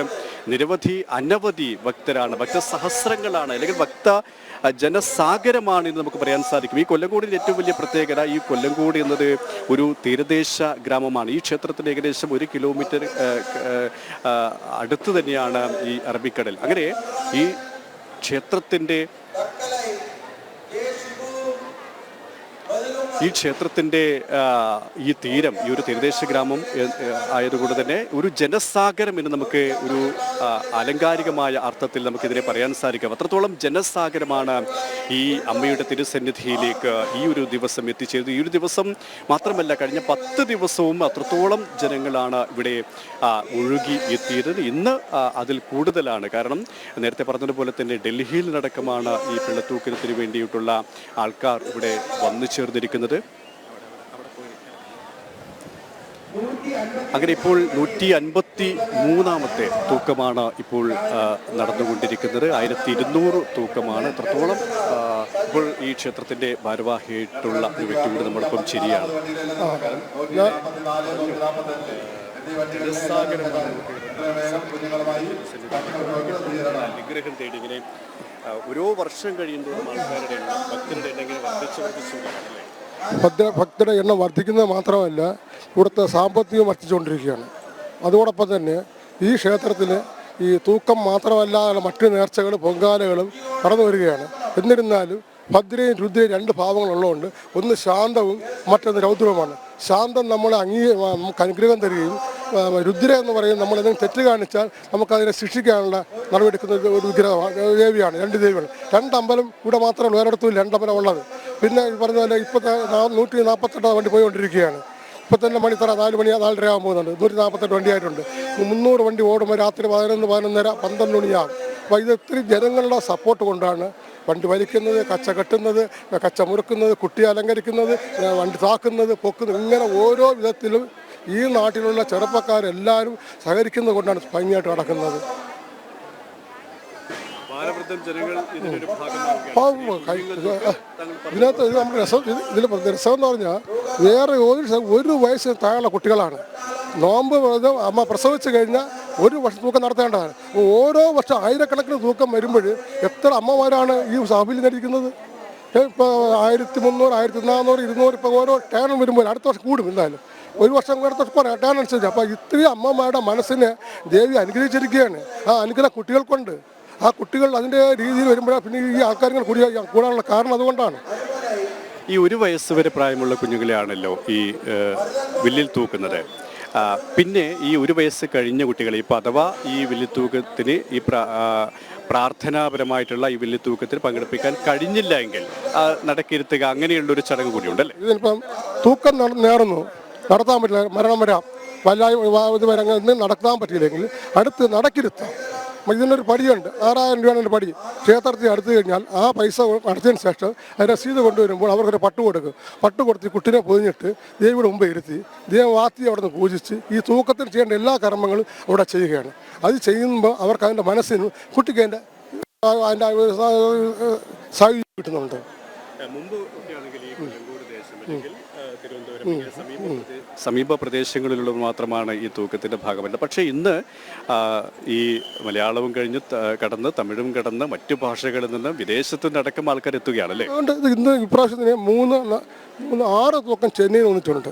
നിരവധി അനവധി ഭക്തരാണ്. ഭക്തസഹസ്രങ്ങളാണ് അല്ലെങ്കിൽ ഭക്ത ജനസാഗരമാണ് എന്ന് നമുക്ക് പറയാൻ സാധിക്കും. ഈ കൊല്ലങ്കോടിന്റെ ഏറ്റവും വലിയ പ്രത്യേകത ഈ കൊല്ലങ്കോട് എന്നത് ഒരു തീരദേശ ഗ്രാമമാണ്. ഈ ക്ഷേത്രത്തിന് ഏകദേശം ഒരു കിലോമീറ്റർ അടുത്ത് തന്നെയാണ് ഈ അറബിക്കടൽ. അങ്ങനെ ഈ ക്ഷേത്രത്തിന്റെ ഈ ക്ഷേത്രത്തിന്റെ ഈ തീരം ഈ ഒരു തീരദേശ ഗ്രാമം ആയതുകൊണ്ട് തന്നെ ഒരു ജനസാഗരം എന്ന് നമുക്ക് ഒരു അലങ്കാരികമായ അർത്ഥത്തിൽ നമുക്കിതിനെ പറയാൻ സാധിക്കും. അത്രത്തോളം ജനസാഗരമാണ് ഈ അമ്മയുടെ തിരുസന്നിധിയിലേക്ക് ഈ ഒരു ദിവസം എത്തിച്ചേരുന്നത്. ഈ ഒരു ദിവസം മാത്രമല്ല കഴിഞ്ഞ പത്ത് ദിവസവും അത്രത്തോളം ജനങ്ങളാണ് ഇവിടെ ഒഴുകി എത്തിയത് ഇന്ന് അതിൽ കൂടുതലാണ്. കാരണം നേരത്തെ പറഞ്ഞതുപോലെ തന്നെ ഡൽഹിയിൽ നടക്കമാണ് ഈ പിള്ളത്തൂക്കത്തിന് വേണ്ടിയിട്ടുള്ള ആൾക്കാർ ഇവിടെ വന്നു ചേർന്നിരിക്കുന്നത്. അങ്ങനെ ഇപ്പോൾ നൂറ്റി അൻപത്തി മൂന്നാമത്തെ തൂക്കമാണ് ഇപ്പോൾ നടന്നുകൊണ്ടിരിക്കുന്നത്. ആയിരത്തി ഇരുന്നൂറ് തൂക്കമാണ്. എത്രത്തോളം ഇപ്പോൾ ഈ ക്ഷേത്രത്തിന്റെ ഭാരവാഹിയായിട്ടുള്ള ഒരു വ്യക്തി കൂടി നമ്മളിപ്പം ശരിയാണ് അനുഗ്രഹം തേടി ഇങ്ങനെ ഓരോ വർഷം കഴിയുമ്പോഴും ആൾക്കാരുടെ ഭക്തരുടെ എണ്ണം ഇങ്ങനെ വർദ്ധിച്ചു വർദ്ധിച്ചു വരികയാണല്ലേ? ഭക്ത ഭക്തരുടെ എണ്ണം വർദ്ധിക്കുന്നത് മാത്രമല്ല ഇവിടുത്തെ സാമ്പത്തികം വർദ്ധിച്ചുകൊണ്ടിരിക്കുകയാണ്. അതോടൊപ്പം തന്നെ ഈ ക്ഷേത്രത്തിൽ ഈ തൂക്കം മാത്രമല്ല മറ്റു നേർച്ചകളും പൊങ്കാലകളും കടന്നു വരികയാണ്. എന്നിരുന്നാലും ഭദ്രയും രുദ്രയും രണ്ട് ഭാവങ്ങളുള്ളതുകൊണ്ട് ഒന്ന് ശാന്തവും മറ്റൊന്ന് രൗദ്രവുമാണ്. ശാന്തം നമ്മളെ അംഗീ നമുക്ക് അനുഗ്രഹം തരികയും രുദ്ര എന്ന് പറയുന്നത് നമ്മൾ എന്തെങ്കിലും തെറ്റ് കാണിച്ചാൽ നമുക്കതിനെ ശിക്ഷിക്കാനുള്ള നടപടിയെടുക്കുന്ന ഒരു വിഗ്രഹമാണ് ദേവിയാണ് രണ്ട് ദേവികൾ രണ്ടമ്പലം ഇവിടെ മാത്രമേ ഉള്ളൂ വേറെടുത്തും രണ്ടമ്പലം ഉള്ളത്. പിന്നെ പറഞ്ഞ പോലെ ഇപ്പോഴത്തെ നൂറ്റി നാൽപ്പത്തെട്ടാം വണ്ടി പോയിക്കൊണ്ടിരിക്കുകയാണ്. ഇപ്പം തന്നെ മണി തറ നാല് മണി നാലര ആകാൻ പോകുന്നുണ്ട്. നൂറ്റി നാൽപ്പത്തെട്ട് വണ്ടിയായിട്ടുണ്ട് മുന്നൂറ് വണ്ടി ഓടുമ്പോൾ രാത്രി പതിനൊന്ന് പതിനൊന്നര പന്ത്രണ്ട് മണിയാകും. അപ്പോൾ ഇത് ഇത്തിരി ജനങ്ങളുടെ സപ്പോർട്ട് കൊണ്ടാണ് വണ്ടി വലിക്കുന്നത് കച്ച കെട്ടുന്നത് കച്ച മുറുക്കുന്നത് കുട്ടി അലങ്കരിക്കുന്നത് വണ്ടി താക്കുന്നത് പൊക്കുന്നത് ഇങ്ങനെ ഓരോ വിധത്തിലും ഈ നാട്ടിലുള്ള ചെറുപ്പക്കാരെല്ലാവരും സഹകരിക്കുന്നത് കൊണ്ടാണ് ഭംഗിയായിട്ട് നടക്കുന്നത് ഭാരവൃദ്ധം ജനങ്ങൾ ഇതിനൊരു ഭാഗമാവുകയാണ് അപ്പോൾ കൈ- ഇത് ഇതിനകത്ത് ഇത് നമുക്ക് രസം ഇത് ഇതിൽ രസം എന്ന് പറഞ്ഞാൽ വേറെ ഒരു ഒരു വയസ്സിന് താഴെയുള്ള കുട്ടികളാണ്. നോമ്പ് അമ്മ പ്രസവിച്ചു കഴിഞ്ഞാൽ ഒരു വർഷം തൂക്കം നടത്തേണ്ടതാണ്. ഓരോ വർഷം ആയിരക്കണക്കിന് തൂക്കം വരുമ്പോൾ എത്ര അമ്മമാരാണ് ഈ സാഫിൽ ധരിക്കുന്നത് ഇപ്പോൾ ആയിരത്തി മുന്നൂറ് ആയിരത്തി നാനൂറ് ഇരുന്നൂറ് ഇപ്പോൾ ഓരോ ടേൺ വരുമ്പോൾ അടുത്ത വർഷം കൂടും എന്തായാലും. ഒരു വർഷം അടുത്ത വർഷം കുറേ ടേൺ അനുസരിച്ച് അപ്പോൾ ഇത്രയും അമ്മമാരുടെ മനസ്സിനെ ദേവി അനുഗ്രഹിച്ചിരിക്കുകയാണ്. ആ അനുഗ്രഹം കുട്ടികൾക്കുണ്ട്. ആ കുട്ടികൾ അതിന്റെ രീതിയിൽ വരുമ്പോഴാണ് പിന്നെ ഈ ആൾക്കാർ കൂടി കൂടാനുള്ള കാരണം അതുകൊണ്ടാണ്. ഈ ഒരു വയസ്സ് വരെ പ്രായമുള്ള കുഞ്ഞുങ്ങളെയാണല്ലോ ഈ വില്ലിൽ തൂക്കുന്നത്. പിന്നെ ഈ ഒരു വയസ്സ് കഴിഞ്ഞ കുട്ടികൾ ഇപ്പോൾ അഥവാ ഈ വില്ലിത്തൂക്കത്തിന് ഈ പ്രാർത്ഥനാപരമായിട്ടുള്ള ഈ വില്ലിത്തൂക്കത്തിൽ പങ്കെടുപ്പിക്കാൻ കഴിഞ്ഞില്ല എങ്കിൽ നടക്കിരുത്തുക അങ്ങനെയുള്ള ഒരു ചടങ്ങ് കൂടിയുണ്ടല്ലേ? ഇതിപ്പം തൂക്കം നേറുന്നു നേർന്നു നടത്താൻ പറ്റില്ല. മരണം വരാം. വല്ലായ്മ ഇത് വരാൻ നടത്താൻ പറ്റിയില്ലെങ്കിൽ അടുത്ത് നടക്കിരുത്താം ഇതിനൊരു പടിയുണ്ട്. ആറായിരം രൂപയാണ് പടി. ക്ഷേത്രത്തിൽ അടുത്ത് കഴിഞ്ഞാൽ ആ പൈസ അടച്ചതിന് ശേഷം രസീത് കൊണ്ടുവരുമ്പോൾ അവർക്കൊരു പട്ട് കൊടുക്കും. പട്ട് കൊടുത്ത് കുട്ടിനെ പൊതിഞ്ഞിട്ട് ദേവിയുടെ മുമ്പ് ഇരുത്തി ദേവവാത്തി അവിടെ നിന്ന് പൂജിച്ച് ഈ തൂക്കത്തിന് ചെയ്യേണ്ട എല്ലാ കർമ്മങ്ങളും അവിടെ ചെയ്യുകയാണ്. അത് ചെയ്യുമ്പോൾ അവർക്ക് അതിന്റെ മനസ്സിന് കുട്ടിക്ക് അതിന്റെ അതിന്റെ സാഹചര്യം കിട്ടുന്നുണ്ട്. മുമ്പ് ഈ കൊല്ലങ്കോട് ദേശം അല്ലെങ്കിൽ തിരുവനന്തപുരം ഇങ്ങനെ സമീപ പ്രദേ- സമീപ പ്രദേശങ്ങളിലുള്ളവർ മാത്രമാണ് ഈ തൂക്കത്തിന്റെ ഭാഗമല്ല. പക്ഷേ ഇന്ന് ഈ മലയാളവും കഴിഞ്ഞ് കടന്ന് തമിഴും കടന്ന് മറ്റു ഭാഷകളിൽ നിന്ന് വിദേശത്തു നിന്നടക്കം ആൾക്കാർ എത്തുകയാണല്ലേ അതുകൊണ്ട് ഇന്ന് ഇപ്രാവശ്യത്തിന് മൂന്ന് മൂന്ന് ആറ് തൂക്കം ചെന്നൈയിൽ വന്നിട്ടുണ്ട്.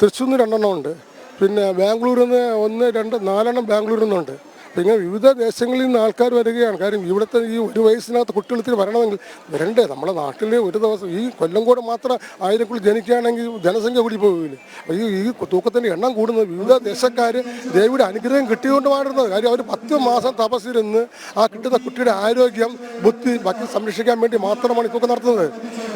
തൃശ്ശൂരിൽ നിന്ന് രണ്ടെണ്ണം ഉണ്ട്. പിന്നെ ബാംഗ്ലൂരിൽ നിന്ന് ഒന്ന് രണ്ട് നാലെണ്ണം ബാംഗ്ലൂരിൽ നിന്നുണ്ട്. ഇങ്ങനെ വിവിധ ദേശങ്ങളിൽ നിന്ന് ആൾക്കാർ വരികയാണ്. കാര്യം ഇവിടുത്തെ ഈ ഒരു വയസ്സിനകത്ത് കുട്ടികളത്തിൽ വരണമെങ്കിൽ വരണ്ടേ? നമ്മുടെ നാട്ടിൽ ഒരു ദിവസം ഈ കൊല്ലം കൂടെ മാത്രം ആയിരക്കുള്ളിൽ ജനിക്കുകയാണെങ്കിൽ ജനസംഖ്യ കൂടി പോകില്ലേ ഈ ഈ തൂക്കത്തിന്റെ എണ്ണം കൂടുന്നത് വിവിധ ദേശക്കാർ ദേവിയുടെ അനുഗ്രഹം കിട്ടിയുകൊണ്ട് മാറുന്നത്. കാര്യം അവർ പത്ത് മാസം തപസ്സിരുന്ന് ആ കിട്ടുന്ന കുട്ടിയുടെ ആരോഗ്യം ബുദ്ധി ബാക്കി സംരക്ഷിക്കാൻ വേണ്ടി മാത്രമാണ് ഈ തൂക്കം നടത്തുന്നത്.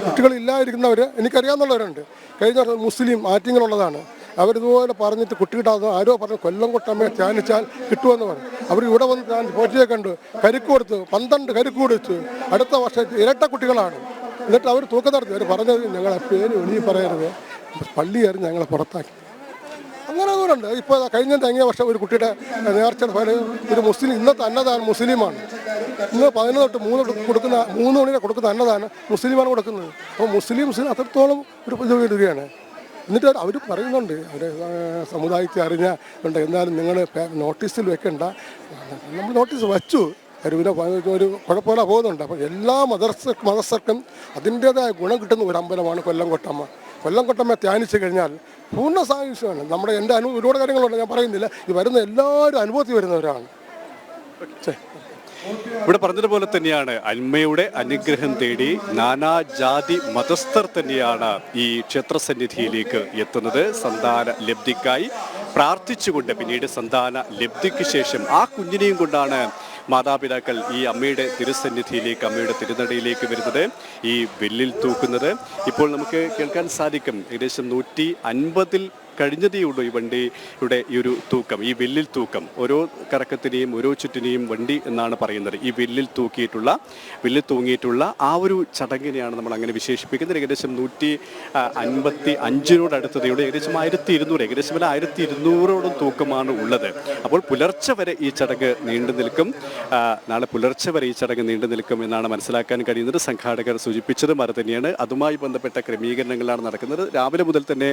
കുട്ടികളില്ലാതിരിക്കുന്നവർ എനിക്കറിയാവുന്നവരുണ്ട്. കഴിഞ്ഞ മുസ്ലിം ആറ്റിങ്ങളുള്ളതാണ് അവരിതുപോലെ പറഞ്ഞിട്ട് കുട്ടി കിട്ടാതെ ആരോ പറഞ്ഞു കൊല്ലം കൊട്ടമ്മയെ ധ്യാനിച്ചാൽ കിട്ടുമെന്ന് പറഞ്ഞു. അവർ ഇവിടെ വന്ന് ഞാൻ പോറ്റിയെ കണ്ട്. കരുക്ക് കൊടുത്ത്. പന്ത്രണ്ട് കരുക്ക് കൊടുത്ത് അടുത്ത വർഷം ഇരട്ട കുട്ടികളാണ്. എന്നിട്ട് അവർ തൂക്കം നടത്തി. അവർ പറഞ്ഞത് ഞങ്ങളെ പേര് വെളിയിൽ പറയരുത്. പള്ളിയായിരുന്നു ഞങ്ങളെ പുറത്താക്കി. അങ്ങനെ അതുകൊണ്ട് ഇപ്പോൾ കഴിഞ്ഞ തങ്ങിയ വർഷം ഒരു കുട്ടിയുടെ നേർച്ചയുടെ ഫലം ഒരു മുസ്ലിം ഇന്നത്തെ അന്നദാനം മുസ്ലിമാണ്. ഇന്ന് പതിനൊന്ന് തൊട്ട് മൂന്ന് കൊടുക്കുന്ന മൂന്ന് മണിവരെ കൊടുക്കുന്ന അന്നദാനം മുസ്ലിമാണ് കൊടുക്കുന്നത്. അപ്പോൾ മുസ്ലിംസിന് അത്രത്തോളം ഒരു ഇത് ഇടുകയാണ് എന്നിട്ട് അവർ പറയുന്നുണ്ട്. അവർ സമുദായത്തെ അറിഞ്ഞ ഉണ്ട്. എന്നാലും നിങ്ങൾ നോട്ടീസിൽ വെക്കണ്ട. നമ്മൾ നോട്ടീസ് വച്ചു. പിന്നെ ഒരു കുഴപ്പമില്ല പോകുന്നുണ്ട്. അപ്പോൾ എല്ലാ മദർസ മതസ്ഥർക്കും അതിന്റേതായ ഗുണം കിട്ടുന്ന ഒരു അമ്പലമാണ് കൊല്ലം കൊട്ടമ്മ കൊല്ലം കൊട്ടമ്മ ധ്യാനിച്ചു കഴിഞ്ഞാൽ പൂർണ സായുഷ്യമാണ് നമ്മുടെ എന്റെ അനുഭവം ഒരുപാട് കാര്യങ്ങളുണ്ട്. ഞാൻ പറയുന്നില്ല. ഈ വരുന്ന എല്ലാവരും അനുഭവത്തിൽ വരുന്നവരാണ് ശരി ഇവിടെ പറഞ്ഞതുപോലെ തന്നെയാണ്. അന്മയുടെ അനുഗ്രഹം തേടി നാനാജാതി മതസ്ഥർ തന്നെയാണ് ഈ ക്ഷേത്രസന്നിധിയിലേക്ക് എത്തുന്നത്. സന്താന ലബ്ധിക്കായി പ്രാർത്ഥിച്ചുകൊണ്ട് പിന്നീട് സന്താന ലബ്ധിക്ക് ശേഷം ആ കുഞ്ഞിനെയും കൊണ്ടാണ് മാതാപിതാക്കൾ ഈ അമ്മയുടെ തിരുസന്നിധിയിലേക്ക് അമ്മയുടെ തിരുനടയിലേക്ക് വരുന്നത് ഈ വെല്ലിൽ തൂക്കുന്നത്. ഇപ്പോൾ നമുക്ക് കേൾക്കാൻ സാധിക്കും. ഏകദേശം നൂറ്റി അൻപതിൽ കഴിഞ്ഞതേ ഉള്ളൂ ഈ വണ്ടിയുടെ ഈ ഒരു തൂക്കം ഈ വില്ലിൽ തൂക്കം. ഓരോ കറക്കത്തിനെയും ഓരോ ചുറ്റിനെയും വണ്ടി എന്നാണ് പറയുന്നത്. ഈ വില്ലിൽ തൂക്കിയിട്ടുള്ള വില്ലിൽ തൂങ്ങിയിട്ടുള്ള ആ ഒരു ചടങ്ങിനെയാണ് നമ്മൾ അങ്ങനെ വിശേഷിപ്പിക്കുന്നത്. ഏകദേശം നൂറ്റി അൻപത്തി അഞ്ചിനോട് അടുത്തതയോടെ ഏകദേശം ആയിരത്തി ഇരുന്നൂറ് ഏകദേശം അല്ല ആയിരത്തി ഇരുന്നൂറോളം തൂക്കമാണ് ഉള്ളത്. അപ്പോൾ പുലർച്ചെ വരെ ഈ ചടങ്ങ് നീണ്ടു നിൽക്കും. നാളെ പുലർച്ചെ വരെ ഈ ചടങ്ങ് നീണ്ടു നിൽക്കും എന്നാണ് മനസ്സിലാക്കാൻ കഴിയുന്നത്. സംഘാടകർ സൂചിപ്പിച്ചതും അത് തന്നെയാണ്. അതുമായി ബന്ധപ്പെട്ട ക്രമീകരണങ്ങളാണ് നടക്കുന്നത്. രാവിലെ മുതൽ തന്നെ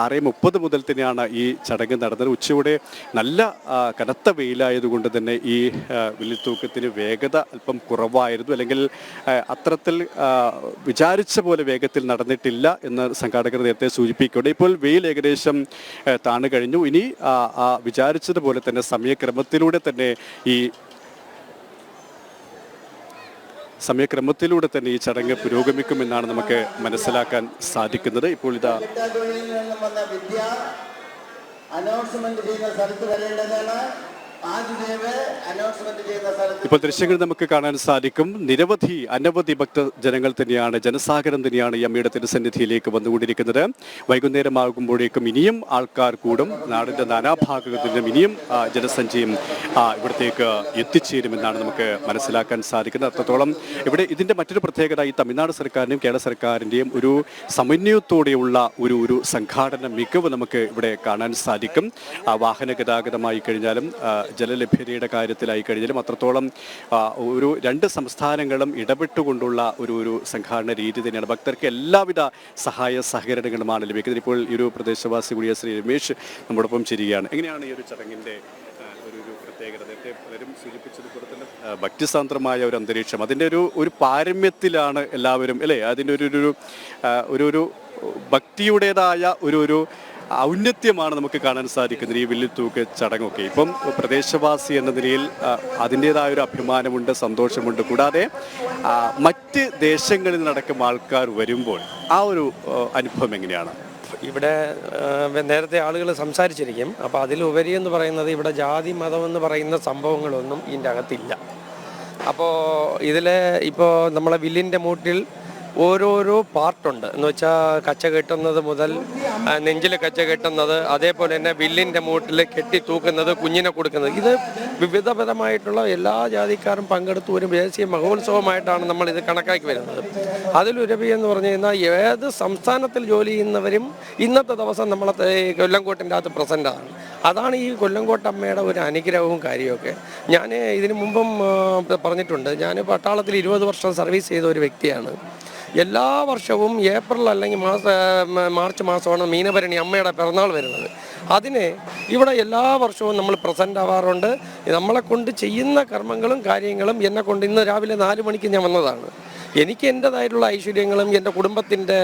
ആറ് മുപ്പത് മുതൽ തന്നെയാണ് ഈ ചടങ്ങ് നടന്നത്. ഉച്ചയോടെ നല്ല കനത്ത വെയിലായതുകൊണ്ട് തന്നെ ഈ വില്ലിത്തൂക്കത്തിന് വേഗത അല്പം കുറവായിരുന്നു. അല്ലെങ്കിൽ അത്രത്തിൽ വിചാരിച്ച പോലെ വേഗത്തിൽ നടന്നിട്ടില്ല എന്ന് സംഘാടകർ നേരത്തെ സൂചിപ്പിക്കുകയുണ്ട് ഇപ്പോൾ വെയിൽ ഏകദേശം താണു കഴിഞ്ഞു. ഇനി വിചാരിച്ചതുപോലെ തന്നെ സമയക്രമത്തിലൂടെ തന്നെ ഈ സമയക്രമത്തിലൂടെ തന്നെ ഈ ചടങ്ങ് പുരോഗമിക്കുമെന്നാണ് നമുക്ക് മനസ്സിലാക്കാൻ സാധിക്കുന്നത്. ഇപ്പോൾ ഇതാ അനൗൺസ്മെന്റ് ചെയ്യുന്ന സ്ഥലത്ത് വരേണ്ടതാണ്. ഇപ്പോൾ ദൃശ്യങ്ങൾ നമുക്ക് കാണാൻ സാധിക്കും. നിരവധി അനവധി ഭക്തജനങ്ങൾ തന്നെയാണ് ജനസാഗരം തന്നെയാണ് ഈ അമ്മയുടെ തിരുസന്നിധിയിലേക്ക് വന്നുകൊണ്ടിരിക്കുന്നത്. വൈകുന്നേരമാകുമ്പോഴേക്കും ഇനിയും ആൾക്കാർ കൂടും. നാടിന്റെ നാനാഭാഗത്തു നിന്നും ഇനിയും ജനസഞ്ചയം ഇവിടത്തേക്ക് എത്തിച്ചേരുമെന്നാണ് നമുക്ക് മനസ്സിലാക്കാൻ സാധിക്കുന്നത്. അത്രത്തോളം ഇവിടെ ഇതിന്റെ മറ്റൊരു പ്രത്യേകത ഈ തമിഴ്നാട് സർക്കാരിന്റെയും കേരള സർക്കാരിന്റെയും ഒരു സമന്വയത്തോടെയുള്ള ഒരു ഒരു സംഘാടന മികവ് നമുക്ക് ഇവിടെ കാണാൻ സാധിക്കും. വാഹന ഗതാഗതമായി കഴിഞ്ഞാലും ജലലഭ്യതയുടെ കാര്യത്തിലായി കഴിഞ്ഞാലും അത്രത്തോളം ഒരു രണ്ട് സംസ്ഥാനങ്ങളും ഇടപെട്ടുകൊണ്ടുള്ള ഒരു ഒരു സംഘാടന രീതി തന്നെയാണ്. ഭക്തർക്ക് എല്ലാവിധ സഹായ സഹകരണങ്ങളുമാണ് ലഭിക്കുന്നത്. ഇപ്പോൾ ഈ ഒരു പ്രദേശവാസി കൂടിയ ശ്രീ രമേശ് നമ്മോടൊപ്പം ചേരുകയാണ്. എങ്ങനെയാണ് ഈ ഒരു ചടങ്ങിന്റെ ഭക്തിസാന്ദ്രമായ ഒരു അന്തരീക്ഷം. അതിന്റെ ഒരു ഒരു പാരമ്യത്തിലാണ് എല്ലാവരും അല്ലേ? അതിന്റെ ഒരു ഒരു ഒരു ഭക്തിയുടേതായ ഒരു ഒരു ഔന്നത്യമാണ് നമുക്ക് കാണാൻ സാധിക്കുന്നത് ഈ വില്ലുത്തൂക്ക് ചടങ്ങൊക്കെ. ഇപ്പം പ്രദേശവാസി എന്ന നിലയിൽ അതിന്റേതായ ഒരു അഭിമാനമുണ്ട് സന്തോഷമുണ്ട്. കൂടാതെ മറ്റ് ദേശങ്ങളിൽ നിന്നടക്കം ആൾക്കാർ വരുമ്പോൾ ആ ഒരു അനുഭവം എങ്ങനെയാണ്? ഇവിടെ നേരത്തെ ആളുകൾ സംസാരിച്ചിരിക്കും. അപ്പോൾ അതിലുപരി എന്ന് പറയുന്നത് ഇവിടെ ജാതി മതം എന്ന് പറയുന്ന സംഭവങ്ങളൊന്നും ഇതിന്റെ അകത്തില്ല. അപ്പോൾ ഇതിൽ ഇപ്പോൾ നമ്മളെ വില്ലിന്റെ മൂട്ടിൽ ഓരോരോ പാർട്ടുണ്ട് എന്ന് വെച്ചാൽ കച്ച കെട്ടുന്നത് മുതൽ നെഞ്ചിൽ കച്ച കെട്ടുന്നത് അതേപോലെ തന്നെ വില്ലിന്റെ മൂട്ടിൽ കെട്ടി തൂക്കുന്നത് കുഞ്ഞിനെ കൊടുക്കുന്നത്. ഇത് വിവിധപരമായിട്ടുള്ള എല്ലാ ജാതിക്കാരും പങ്കെടുത്ത് ഒരു ദേശീയ മഹോത്സവമായിട്ടാണ് നമ്മൾ ഇത് കണക്കാക്കി വരുന്നത്. അതിലുരവി എന്ന് പറഞ്ഞു കഴിഞ്ഞാൽ ഏത് സംസ്ഥാനത്തിൽ ജോലി ചെയ്യുന്നവരും ഇന്നത്തെ ദിവസം നമ്മളെ കൊല്ലംകോട്ടിന്റെ അകത്ത് പ്രസന്റ് ആണ് അതാണ് ഈ കൊല്ലംകോട്ടമ്മയുടെ ഒരു അനുഗ്രഹവും കാര്യമൊക്കെ ഞാൻ ഇതിനു മുമ്പും പറഞ്ഞിട്ടുണ്ട്. ഞാൻ പട്ടാളത്തിൽ ഇരുപത് വർഷം സർവീസ് ചെയ്ത ഒരു വ്യക്തിയാണ്. എല്ലാ വർഷവും ഏപ്രിൽ അല്ലെങ്കിൽ മാസ മാർച്ച് മാസമാണ് മീനഭരണി അമ്മയുടെ പിറന്നാൾ വരുന്നത്. അതിന് ഇവിടെ എല്ലാ വർഷവും നമ്മൾ പ്രസന്റ് ആവാറുണ്ട്. നമ്മളെ കൊണ്ട് ചെയ്യുന്ന കർമ്മങ്ങളും കാര്യങ്ങളും എന്നെ കൊണ്ട് ഇന്ന് രാവിലെ നാല് മണിക്ക് ഞാൻ വന്നതാണ്. എനിക്ക് എന്റെതായിട്ടുള്ള ഐശ്വര്യങ്ങളും എന്റെ കുടുംബത്തിന്റെ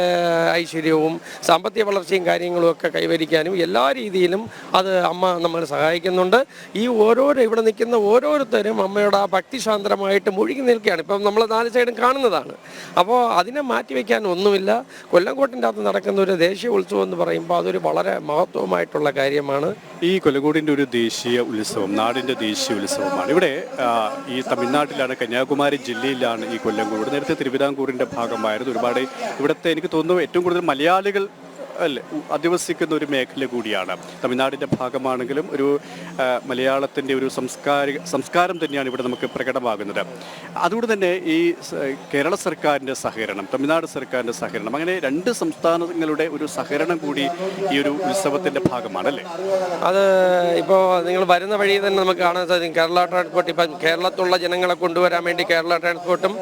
ഐശ്വര്യവും സാമ്പത്തിക വളർച്ചയും കാര്യങ്ങളും ഒക്കെ കൈവരിക്കാനും എല്ലാ രീതിയിലും അത് അമ്മ നമ്മളെ സഹായിക്കുന്നുണ്ട്. ഈ ഓരോരോ ഇവിടെ നിൽക്കുന്ന ഓരോരുത്തരും അമ്മയുടെ ആ ഭക്തിശാന്തരമായിട്ട് മുഴുകി നിൽക്കുകയാണ്. ഇപ്പം നമ്മൾ നാല് സൈഡും കാണുന്നതാണ്. അപ്പോൾ അതിനെ മാറ്റിവെക്കാൻ ഒന്നുമില്ല. കൊല്ലംകോട്ടിന്റെ അകത്ത് നടക്കുന്ന ഒരു ദേശീയ ഉത്സവം എന്ന് പറയുമ്പോൾ അതൊരു വളരെ മഹത്വമായിട്ടുള്ള കാര്യമാണ്. ഈ കൊല്ലങ്കോടിന്റെ ഒരു ദേശീയ ഉത്സവം നാടിന്റെ ദേശീയ ഉത്സവമാണ്. ഇവിടെ ഈ തമിഴ്നാട്ടിലാണ് കന്യാകുമാരി ജില്ലയിലാണ് ഈ കൊല്ലങ്കോട്. നേരത്തെ തിരുവിതാംകൂറിന്റെ ഭാഗമായിരുന്നു. ഒരുപാട് ഇവിടുത്തെ എനിക്ക് തോന്നുന്നു ഏറ്റവും കൂടുതൽ മലയാളികൾ അല്ലേ അധിവസിക്കുന്ന ഒരു മേഖല കൂടിയാണ്. തമിഴ്നാടിന്റെ ഭാഗമാണെങ്കിലും ഒരു മലയാളത്തിന്റെ ഒരു സംസ്കാരിക സംസ്കാരം തന്നെയാണ് ഇവിടെ നമുക്ക് പ്രകടമാകുന്നത്. അതുകൊണ്ട് തന്നെ ഈ കേരള സർക്കാരിന്റെ സഹകരണം തമിഴ്നാട് സർക്കാരിന്റെ സഹകരണം അങ്ങനെ രണ്ട് സംസ്ഥാനങ്ങളുടെ ഒരു സഹകരണം കൂടി ഈ ഒരു ഉത്സവത്തിന്റെ ഭാഗമാണല്ലേ? അത് ഇപ്പോൾ നിങ്ങൾ വരുന്ന വഴി തന്നെ നമുക്ക് കാണാൻ സാധിക്കും. കേരള ട്രാൻസ്പോർട്ട് ഇപ്പം കേരളത്തിലുള്ള ജനങ്ങളെ കൊണ്ടുവരാൻ വേണ്ടി കേരള ട്രാൻസ്പോർട്ടും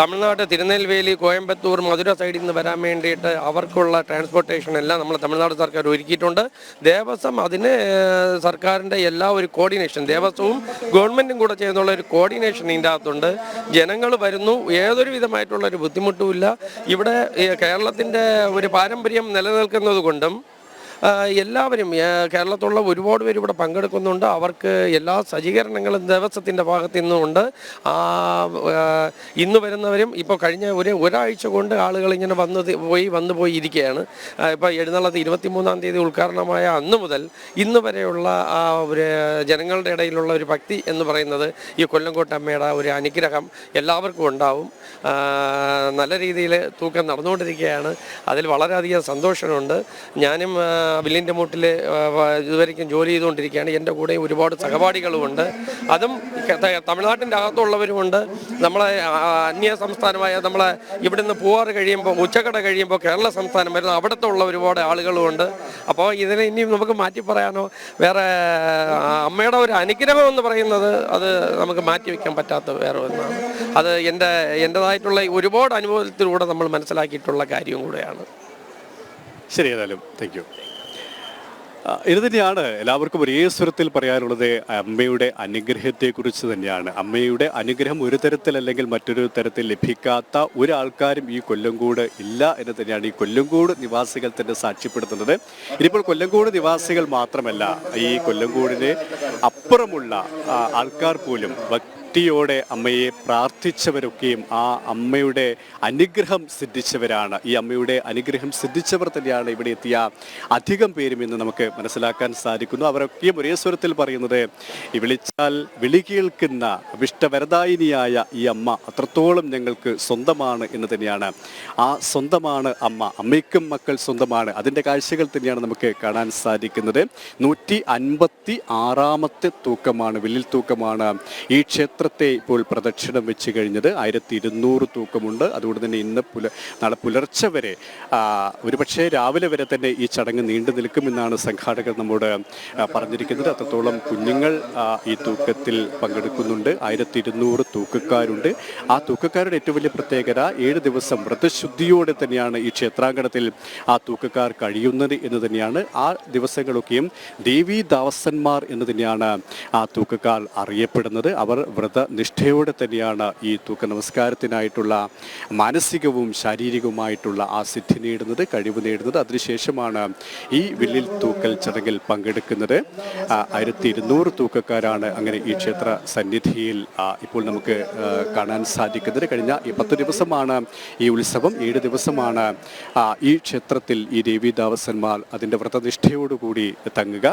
തമിഴ്നാട് തിരുനെൽവേലി കോയമ്പത്തൂർ മധുര സൈഡിൽ നിന്ന് വരാൻ വേണ്ടിയിട്ട് അവർക്കുള്ള ട്രാൻസ്പോർട്ടേഷൻ എല്ലാം നമ്മൾ തമിഴ്നാട് സർക്കാർ ഒരുക്കിയിട്ടുണ്ട്. ദേവസ്വം അതിന് സർക്കാരിന്റെ എല്ലാ ഒരു കോർഡിനേഷൻ ദേവസ്വവും ഗവൺമെന്റും കൂടെ ചെയ്യുന്നുള്ള ഒരു കോർഡിനേഷൻ ഇതിന്റെ അകത്തുണ്ട്. ജനങ്ങൾ വരുന്നു. ഏതൊരു വിധമായിട്ടുള്ള ഒരു ബുദ്ധിമുട്ടുമില്ല. ഇവിടെ കേരളത്തിന്റെ ഒരു പാരമ്പര്യം നിലനിൽക്കുന്നത് കൊണ്ടും എല്ലാവരും കേരളത്തിലുള്ള ഒരുപാട് പേര് ഇവിടെ പങ്കെടുക്കുന്നുണ്ട്. അവർക്ക് എല്ലാ സജ്ജീകരണങ്ങളും ദേവസ്വത്തിന്റെ ഭാഗത്തു നിന്നുമുണ്ട്. ഇന്ന് വരുന്നവരും ഇപ്പോൾ കഴിഞ്ഞ ഒരു ഒരാഴ്ച കൊണ്ട് ആളുകൾ ഇങ്ങനെ വന്ന് പോയി വന്നു പോയി ഇരിക്കുകയാണ് ഇപ്പോൾ എഴുന്നള്ളത്ത് ഇരുപത്തിമൂന്നാം തീയതി ഉദ്ഘാടനമായ അന്ന് മുതൽ ഇന്ന് വരെയുള്ള ആ ഒരു ജനങ്ങളുടെ ഇടയിലുള്ള ഒരു ഭക്തി എന്ന് പറയുന്നത് ഈ കൊല്ലംകോട്ടമ്മയുടെ ഒരു അനുഗ്രഹം എല്ലാവർക്കും ഉണ്ടാവും. നല്ല രീതിയിൽ തൂക്കം നടന്നുകൊണ്ടിരിക്കുകയാണ്. അതിൽ വളരെയധികം സന്തോഷമുണ്ട്. ഞാനും വില്ലിന്റെ മൂട്ടിൽ ഇതുവരെയ്ക്കും ജോലി ചെയ്തുകൊണ്ടിരിക്കുകയാണ്. എന്റെ കൂടെ ഒരുപാട് സഹപാഠികളുമുണ്ട് അതും തമിഴ്നാട്ടിന്റെ അകത്തുള്ളവരുമുണ്ട്. നമ്മളെ അന്യ സംസ്ഥാനമായ നമ്മളെ ഇവിടുന്ന് പൂവാറ് കഴിയുമ്പോൾ ഉച്ചക്കട കഴിയുമ്പോൾ കേരള സംസ്ഥാനം വരുന്ന അവിടുത്തെ ഉള്ള ഒരുപാട് ആളുകളുമുണ്ട്. അപ്പോൾ ഇതിനെ ഇനിയും നമുക്ക് മാറ്റി പറയാനോ? വേറെ അമ്മയുടെ ഒരു അനുഗ്രഹം എന്ന് പറയുന്നത് അത് നമുക്ക് മാറ്റി വയ്ക്കാൻ പറ്റാത്ത വേറെ ഒന്നാണ്. അത് എന്റെ എന്റെതായിട്ടുള്ള ഒരുപാട് അനുഭവത്തിലൂടെ നമ്മൾ മനസ്സിലാക്കിയിട്ടുള്ള കാര്യവും കൂടെയാണ്. ശരി ഏതായാലും. താങ്ക് യു ഇത് തന്നെയാണ് എല്ലാവർക്കും ഒരേ സ്വരത്തിൽ പറയാനുള്ളത് അമ്മയുടെ അനുഗ്രഹത്തെക്കുറിച്ച് തന്നെയാണ്. അമ്മയുടെ അനുഗ്രഹം ഒരു തരത്തിൽ അല്ലെങ്കിൽ മറ്റൊരു തരത്തിൽ ലഭിക്കാത്ത ഒരാൾക്കാരും ഈ കൊല്ലംകോട് ഇല്ല എന്ന് തന്നെയാണ് ഈ കൊല്ലംകോട് നിവാസികൾ തന്നെ സാക്ഷ്യപ്പെടുത്തുന്നത്. ഇനിയിപ്പോൾ കൊല്ലംകോട് നിവാസികൾ മാത്രമല്ല ഈ കൊല്ലംകോടിന് അപ്പുറമുള്ള ആൾക്കാർ പോലും ഭക്തിയോടെ അമ്മയെ പ്രാർത്ഥിച്ചവരൊക്കെയും ആ അമ്മയുടെ അനുഗ്രഹം സിദ്ധിച്ചവരാണ്. ഈ അമ്മയുടെ അനുഗ്രഹം സിദ്ധിച്ചവർ തന്നെയാണ് ഇവിടെ എത്തിയ അധികം പേരും എന്ന് നമുക്ക് മനസ്സിലാക്കാൻ സാധിക്കുന്നു. അവരൊക്കെയും ഒരേ സ്വരത്തിൽ പറയുന്നത് വിളിച്ചാൽ വിളി കേൾക്കുന്ന അഭിഷ്ടവരദായിനിയായ ഈ അമ്മ അത്രത്തോളം ഞങ്ങൾക്ക് സ്വന്തമാണ് എന്ന് തന്നെയാണ്. ആ സ്വന്തമാണ് അമ്മ. അമ്മയ്ക്കും മക്കൾ സ്വന്തമാണ്. അതിന്റെ കാഴ്ചകൾ തന്നെയാണ് നമുക്ക് കാണാൻ സാധിക്കുന്നത്. നൂറ്റി അൻപത്തി ആറാമത്തെ തൂക്കമാണ് വില്ലിൽ തൂക്കമാണ്. ഈ ക്ഷേത്രത്തെ ഇപ്പോൾ പ്രദക്ഷിണം വെച്ച് കഴിഞ്ഞത് ആയിരത്തി ഇരുന്നൂറ് തൂക്കമുണ്ട്. അതുകൊണ്ട് തന്നെ ഇന്ന് പുല നാളെ പുലർച്ചെ വരെ ഒരുപക്ഷെ രാവിലെ വരെ തന്നെ ഈ ചടങ്ങ് നീണ്ടു നിൽക്കുമെന്നാണ് സംഘാടകർ നമ്മോട് പറഞ്ഞിരിക്കുന്നത്. അത്രത്തോളം കുഞ്ഞുങ്ങൾ ഈ തൂക്കത്തിൽ പങ്കെടുക്കുന്നുണ്ട്. ആയിരത്തി ഇരുന്നൂറ് തൂക്കക്കാരുണ്ട്. ആ തൂക്കക്കാരുടെ ഏറ്റവും വലിയ പ്രത്യേകത ഏഴ് ദിവസം വ്രതശുദ്ധിയോടെ തന്നെയാണ് ഈ ക്ഷേത്രാങ്കണത്തിൽ ആ തൂക്കക്കാർ കഴിയുന്നത് എന്ന് തന്നെയാണ്. ആ ദിവസങ്ങളൊക്കെയും ദേവീ ദാസന്മാർ എന്ന് തന്നെയാണ് ആ തൂക്കക്കാർ അറിയപ്പെടുന്നത്. അവർ വ്രതനിഷ്ഠയോടെ തന്നെയാണ് ഈ തൂക്ക നമസ്കാരത്തിനായിട്ടുള്ള മാനസികവും ശാരീരികവുമായിട്ടുള്ള ആ സിദ്ധി നേടുന്നത് കഴിവ് നേടുന്നത്. അതിനുശേഷമാണ് ഈ വില്ലിൽ തൂക്കൽ ചടങ്ങിൽ പങ്കെടുക്കുന്നത്. ആയിരത്തി ഇരുന്നൂറ് തൂക്കക്കാരാണ് അങ്ങനെ ഈ ക്ഷേത്ര സന്നിധിയിൽ ഇപ്പോൾ നമുക്ക് കാണാൻ സാധിക്കുന്നത്. കഴിഞ്ഞ പത്ത് ദിവസമാണ് ഈ ഉത്സവം. ഏഴ് ദിവസമാണ് ഈ ക്ഷേത്രത്തിൽ ഈ ദേവീദാവസന്മാർ അതിന്റെ വ്രതനിഷ്ഠയോടുകൂടി തങ്ങുക.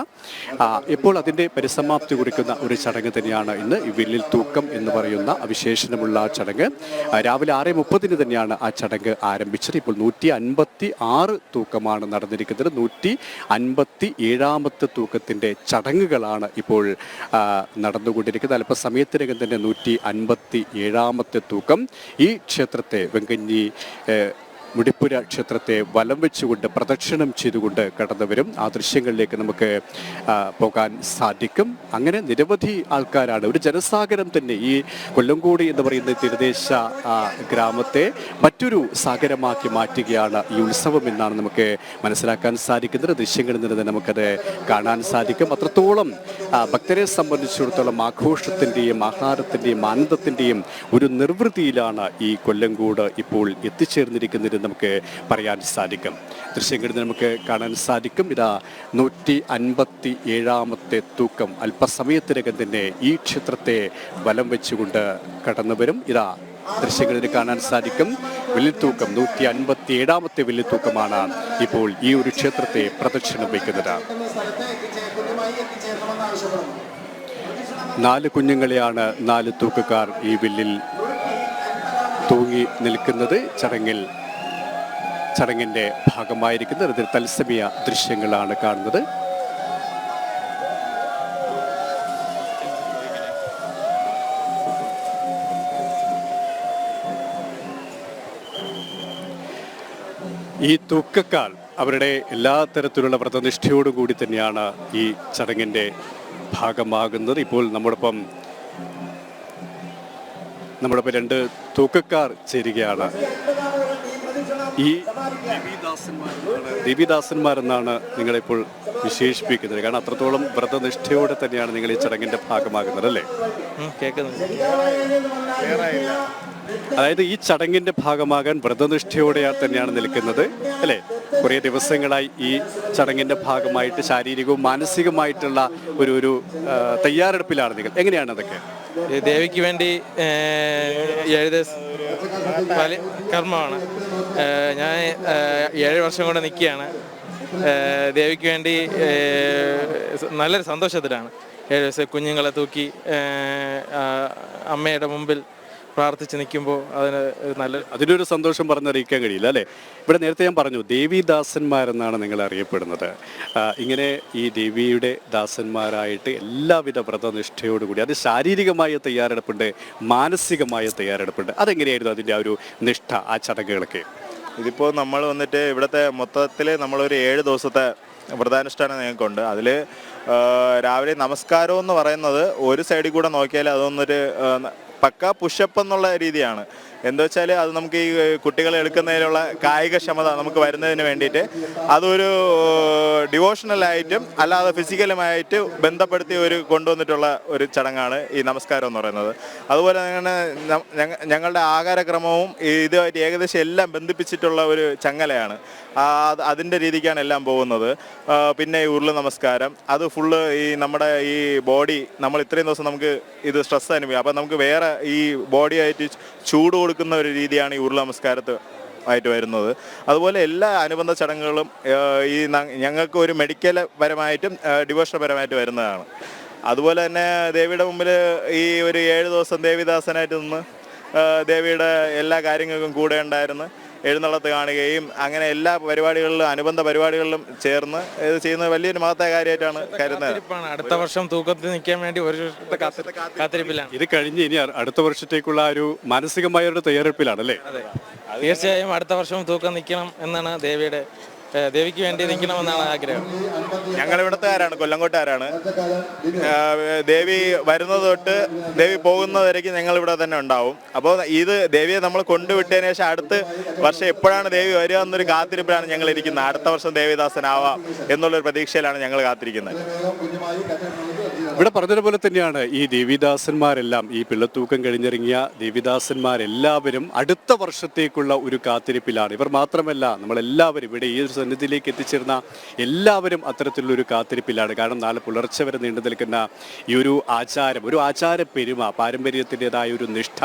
ഇപ്പോൾ അതിന്റെ പരിസമാപ്തി കുറിക്കുന്ന ഒരു ചടങ്ങ് തന്നെയാണ് ഇന്ന് ഈ വില്ലിൽ തൂക്കം എന്ന് പറയുന്ന വിശേഷണമുള്ള ആ ചടങ്ങ് രാവിലെ ആറ് മുപ്പതിന് തന്നെയാണ് ആ ചടങ്ങ് ആരംഭിച്ചത്. ഇപ്പോൾ നൂറ്റി അൻപത്തി ആറ് തൂക്കമാണ് നടന്നിരിക്കുന്നത്. നൂറ്റി അൻപത്തി ഏഴാമത്തെ തൂക്കത്തിന്റെ ചടങ്ങുകളാണ് ഇപ്പോൾ നടന്നുകൊണ്ടിരിക്കുന്നത്. അല്പസമയത്തിനകം തന്നെ നൂറ്റി അൻപത്തി ഏഴാമത്തെ തൂക്കം ഈ ക്ഷേത്രത്തെ വെങ്കഞ്ഞി മുടിപ്പുര ക്ഷേത്രത്തെ വലം വെച്ചുകൊണ്ട് പ്രദക്ഷിണം ചെയ്തുകൊണ്ട് കടന്നുവരും ആ ദൃശ്യങ്ങളിലേക്ക് നമുക്ക് പോകാൻ സാധിക്കും. അങ്ങനെ നിരവധി ആൾക്കാരാണ്. ഒരു ജനസാഗരം തന്നെ ഈ കൊല്ലംകോടി എന്ന് പറയുന്ന തീരദേശ ഗ്രാമത്തെ മറ്റൊരു സാഗരമാക്കി മാറ്റുകയാണ് ഈ ഉത്സവം എന്നാണ് നമുക്ക് മനസ്സിലാക്കാൻ സാധിക്കുന്നത്. ദൃശ്യങ്ങളിൽ നിന്ന് തന്നെ നമുക്കത് കാണാൻ സാധിക്കും. അത്രത്തോളം ഭക്തരെ സംബന്ധിച്ചിടത്തോളം ആഘോഷത്തിന്റെയും ആഹാരത്തിന്റെയും ആനന്ദത്തിന്റെയും ഒരു നിർവൃതിയിലാണ് ഈ കൊല്ലംകോട് ഇപ്പോൾ എത്തിച്ചേർന്നിരിക്കുന്നത് നമുക്ക് പറയാൻ സാധിക്കും. ദൃശ്യങ്ങളിൽ നമുക്ക് കാണാൻ സാധിക്കും. ഇതാ നൂറ്റി അൻപത്തി ഏഴാമത്തെ തൂക്കം. അല്പസമയത്തിനകം തന്നെ ഈ ക്ഷേത്രത്തെ വലം വെച്ചുകൊണ്ട് കടന്നു വരും. ഇതാ ദൃശ്യങ്ങളിൽ കാണാൻ സാധിക്കും. വെള്ളിത്തൂക്കം നൂറ്റി അൻപത്തി ഏഴാമത്തെ വെള്ളിത്തൂക്കമാണ് ഇപ്പോൾ ഈ ഒരു ക്ഷേത്രത്തെ പ്രദക്ഷിണം വയ്ക്കുന്നത്. നാല് കുഞ്ഞുങ്ങളെയാണ് നാല് തൂക്കുകാർ ഈ വില്ലിൽ തൂങ്ങി നിൽക്കുന്നത് ചടങ്ങിൽ. ചടങ്ങിന്റെ ഭാഗമായിരിക്കുന്നത് ഇതിൽ തത്സമയ ദൃശ്യങ്ങളാണ് കാണുന്നത്. ഈ തൂക്കക്കാൽ അവരുടെ എല്ലാ തരത്തിലുള്ള വ്രതനിഷ്ഠയോടും കൂടി തന്നെയാണ് ഈ ചടങ്ങിന്റെ ഭാഗമാകുന്നത്. ഇപ്പോൾ നമ്മോടൊപ്പം നമ്മുടെ രണ്ട് തൂക്കക്കാർ ചേരുകയാണ്. ഈ ദിവിദാസന്മാരെന്നാണ് നിങ്ങളിപ്പോൾ വിശേഷിപ്പിക്കുന്നത്. കാരണം അത്രത്തോളം വ്രതനിഷ്ഠയോടെ തന്നെയാണ് നിങ്ങൾ ഈ ചടങ്ങിന്റെ ഭാഗമാകുന്നത് അല്ലേ? അതായത് ഈ ചടങ്ങിന്റെ ഭാഗമാകാൻ വ്രതനിഷ്ഠയോടെ തന്നെയാണ് നിൽക്കുന്നത് അല്ലേ? കുറേ ദിവസങ്ങളായി ഈ ചടങ്ങിന്റെ ഭാഗമായിട്ട് ശാരീരികവും മാനസികമായിട്ടുള്ള ഒരു ഒരു തയ്യാറെടുപ്പിലാണ് നിങ്ങൾ. എങ്ങനെയാണ് അതൊക്കെ? ദേവിക്ക് വേണ്ടി ഏഴ് ദിവസം വലിയ കർമ്മമാണ്. ഞാൻ ഏഴ് വർഷം കൊണ്ട് നിൽക്കുകയാണ്. ദേവിക്ക് വേണ്ടി നല്ലൊരു സന്തോഷത്തിലാണ്. ഏഴ് ദിവസം കുഞ്ഞുങ്ങളെ തൂക്കി അമ്മയുടെ മുമ്പിൽ പ്രാർത്ഥിച്ച് നിൽക്കുമ്പോൾ അതിന് നല്ല അതിനൊരു സന്തോഷം പറഞ്ഞറിയിക്കാൻ കഴിയില്ല അല്ലേ? ഇവിടെ നേരത്തെ ഞാൻ പറഞ്ഞു ദേവീദാസന്മാരെന്നാണ് നിങ്ങൾ അറിയപ്പെടുന്നത്. ഇങ്ങനെ ഈ ദേവിയുടെ ദാസന്മാരായിട്ട് എല്ലാവിധ വ്രതനിഷ്ഠയോടുകൂടി അത് ശാരീരികമായ തയ്യാറെടുപ്പുണ്ട് മാനസികമായ തയ്യാറെടുപ്പുണ്ട് അതെങ്ങനെയായിരുന്നു അതിന്റെ ആ ഒരു നിഷ്ഠ ആ ചടങ്ങുകളൊക്കെ? ഇതിപ്പോൾ നമ്മൾ വന്നിട്ട് ഇവിടുത്തെ മൊത്തത്തിൽ നമ്മളൊരു ഏഴ് ദിവസത്തെ വ്രതാനുഷ്ഠാനം ഞങ്ങൾക്കുണ്ട് അതിൽ രാവിലെ നമസ്കാരം എന്ന് പറയുന്നത് ഒരു സൈഡിൽ കൂടെ നോക്കിയാൽ അതൊന്നൊരു പക്ക പുഷപ്പ് എന്നുള്ള രീതിയാണ്. എന്താ വെച്ചാൽ അത് നമുക്ക് ഈ കുട്ടികളെ എടുക്കുന്നതിനുള്ള കായികക്ഷമത നമുക്ക് വരുന്നതിന് വേണ്ടിയിട്ട് അതൊരു ഡിവോഷണലായിട്ടും അല്ലാതെ ഫിസിക്കലുമായിട്ട് ബന്ധപ്പെടുത്തി ഒരു കൊണ്ടുവന്നിട്ടുള്ള ഒരു ചടങ്ങാണ് ഈ നമസ്കാരം എന്ന് പറയുന്നത്. അതുപോലെ തന്നെ ഞങ്ങളുടെ ആഹാരക്രമവും ഇതുമായിട്ട് ഏകദേശം എല്ലാം ബന്ധിപ്പിച്ചിട്ടുള്ള ഒരു ചങ്ങലയാണ്. അതിന്റെ രീതിക്കാണ് എല്ലാം പോകുന്നത്. പിന്നെ ഈ ഉരുൾ നമസ്കാരം. അത് ഫുള്ള് ഈ നമ്മുടെ ഈ ബോഡി നമ്മൾ ഇത്രയും ദിവസം നമുക്ക് ഇത് സ്ട്രെസ് അനുഭവിക്കും അപ്പം നമുക്ക് വേറെ ഈ ബോഡിയായിട്ട് ചൂട് കൊടുക്കുന്ന ഒരു രീതിയാണ് ഈ ഉരുൾ നമസ്കാരത്ത് ആയിട്ട് വരുന്നത്. അതുപോലെ എല്ലാ അനുബന്ധ ചടങ്ങുകളും ഈ ഞങ്ങൾക്ക് ഒരു മെഡിക്കൽ പരമായിട്ടും ഡിവോഷണൽ പരമായിട്ട് വരുന്നതാണ്. അതുപോലെ തന്നെ ദേവിയുടെ മുമ്പിൽ ഈ ഒരു ഏഴ് ദിവസം ദേവിദാസനായിട്ട് നിന്ന് ദേവിയുടെ എല്ലാ കാര്യങ്ങൾക്കും കൂടെ ഉണ്ടായിരുന്നു. എഴുന്നള്ളത്ത് കാണുകയും അങ്ങനെ എല്ലാ പരിപാടികളിലും അനുബന്ധ പരിപാടികളിലും ചേർന്ന് ഇത് ചെയ്യുന്നത് വലിയൊരു മഹത്തായ കാര്യമായിട്ടാണ് കരുതുന്നത്. അടുത്ത വർഷം തൂക്കത്തിൽ നിൽക്കാൻ വേണ്ടി ഒരു വർഷത്തെ കാത്തിരിപ്പിലാണ്. ഇത് കഴിഞ്ഞ് ഇനി അടുത്ത വർഷത്തേക്കുള്ള ഒരു മാനസികമായ ഒരു തയ്യാറെടുപ്പിലാണ് അല്ലേ? അതെ. തീർച്ചയായും അടുത്ത വർഷം തൂക്കം നിൽക്കണം എന്നാണ് ദേവിയുടെ ദേവിക്ക് വേണ്ടി നിൽക്കണമെന്നാണ് ആഗ്രഹം. ഞങ്ങൾ ഇവിടുത്തുകാരാണ് കൊല്ലംകോട്ടുകാരാണ് ആ, ദേവി വരുന്നത് തൊട്ട് ദേവി പോകുന്നതുവരേക്കും ഞങ്ങൾ ഇവിടെ തന്നെ ഉണ്ടാവും. അപ്പോൾ ഇത് ദേവിയെ നമ്മൾ കൊണ്ടുവിട്ടതിന് ശേഷം അടുത്ത വർഷം എപ്പോഴാണ് ദേവി വരിക എന്നൊരു കാത്തിരിപ്പിലാണ് ഞങ്ങൾ ഇരിക്കുന്നത് അടുത്ത വർഷം ദേവിദാസനാവാം എന്നുള്ളൊരു പ്രതീക്ഷയിലാണ് ഞങ്ങൾ കാത്തിരിക്കുന്നത്. ഇവിടെ പറഞ്ഞതുപോലെ തന്നെയാണ്. ഈ ദേവിദാസന്മാരെല്ലാം ഈ പിള്ളത്തൂക്കം കഴിഞ്ഞിറങ്ങിയ ദേവിദാസന്മാരെല്ലാവരും അടുത്ത വർഷത്തേക്കുള്ള ഒരു കാത്തിരിപ്പിലാണ്. ഇവർ മാത്രമല്ല നമ്മളെല്ലാവരും ഇവിടെ ഈ ഒരു സന്നിധിയിലേക്ക് എത്തിച്ചേർന്ന എല്ലാവരും അത്തരത്തിലുള്ള ഒരു കാത്തിരിപ്പിലാണ്. കാരണം നാളെ പുലർച്ചെ വരെ നീണ്ടു നിൽക്കുന്ന ഈ ഒരു ആചാരം ഒരു ആചാര പെരുമ പാരമ്പര്യത്തിന്റെതായ ഒരു നിഷ്ഠ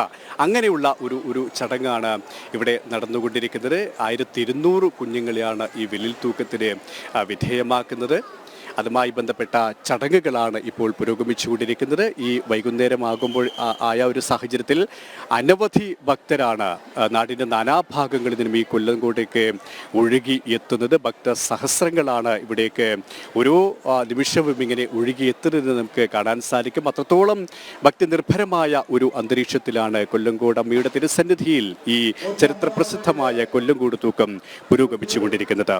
അങ്ങനെയുള്ള ഒരു ഒരു ചടങ്ങാണ് ഇവിടെ നടന്നുകൊണ്ടിരിക്കുന്നത്. ആയിരത്തി ഇരുന്നൂറ് കുഞ്ഞുങ്ങളെയാണ് ഈ വെളിൽ തൂക്കത്തിന് വിധേയമാക്കുന്നത്. അതുമായി ബന്ധപ്പെട്ട ചടങ്ങുകളാണ് ഇപ്പോൾ പുരോഗമിച്ചുകൊണ്ടിരിക്കുന്നത്. ഈ വൈകുന്നേരമാകുമ്പോൾ ആയ ഒരു സാഹചര്യത്തിൽ അനവധി ഭക്തരാണ് നാടിന്റെ നാനാഭാഗങ്ങളിൽ നിന്നും ഈ കൊല്ലങ്കോട്ടേക്ക് ഒഴുകി എത്തുന്നത്. ഭക്ത സഹസ്രങ്ങളാണ് ഇവിടേക്ക് ഓരോ നിമിഷവും ഇങ്ങനെ ഒഴുകി എത്തുന്നത് നമുക്ക് കാണാൻ സാധിക്കും. അത്രത്തോളം ഭക്തി നിർഭരമായ ഒരു അന്തരീക്ഷത്തിലാണ് കൊല്ലങ്കോട് അമ്മയുടെ തിരുസന്നിധിയിൽ ഈ ചരിത്രപ്രസിദ്ധമായ കൊല്ലങ്കോട് തൂക്കം പുരോഗമിച്ചുകൊണ്ടിരിക്കുന്നത്.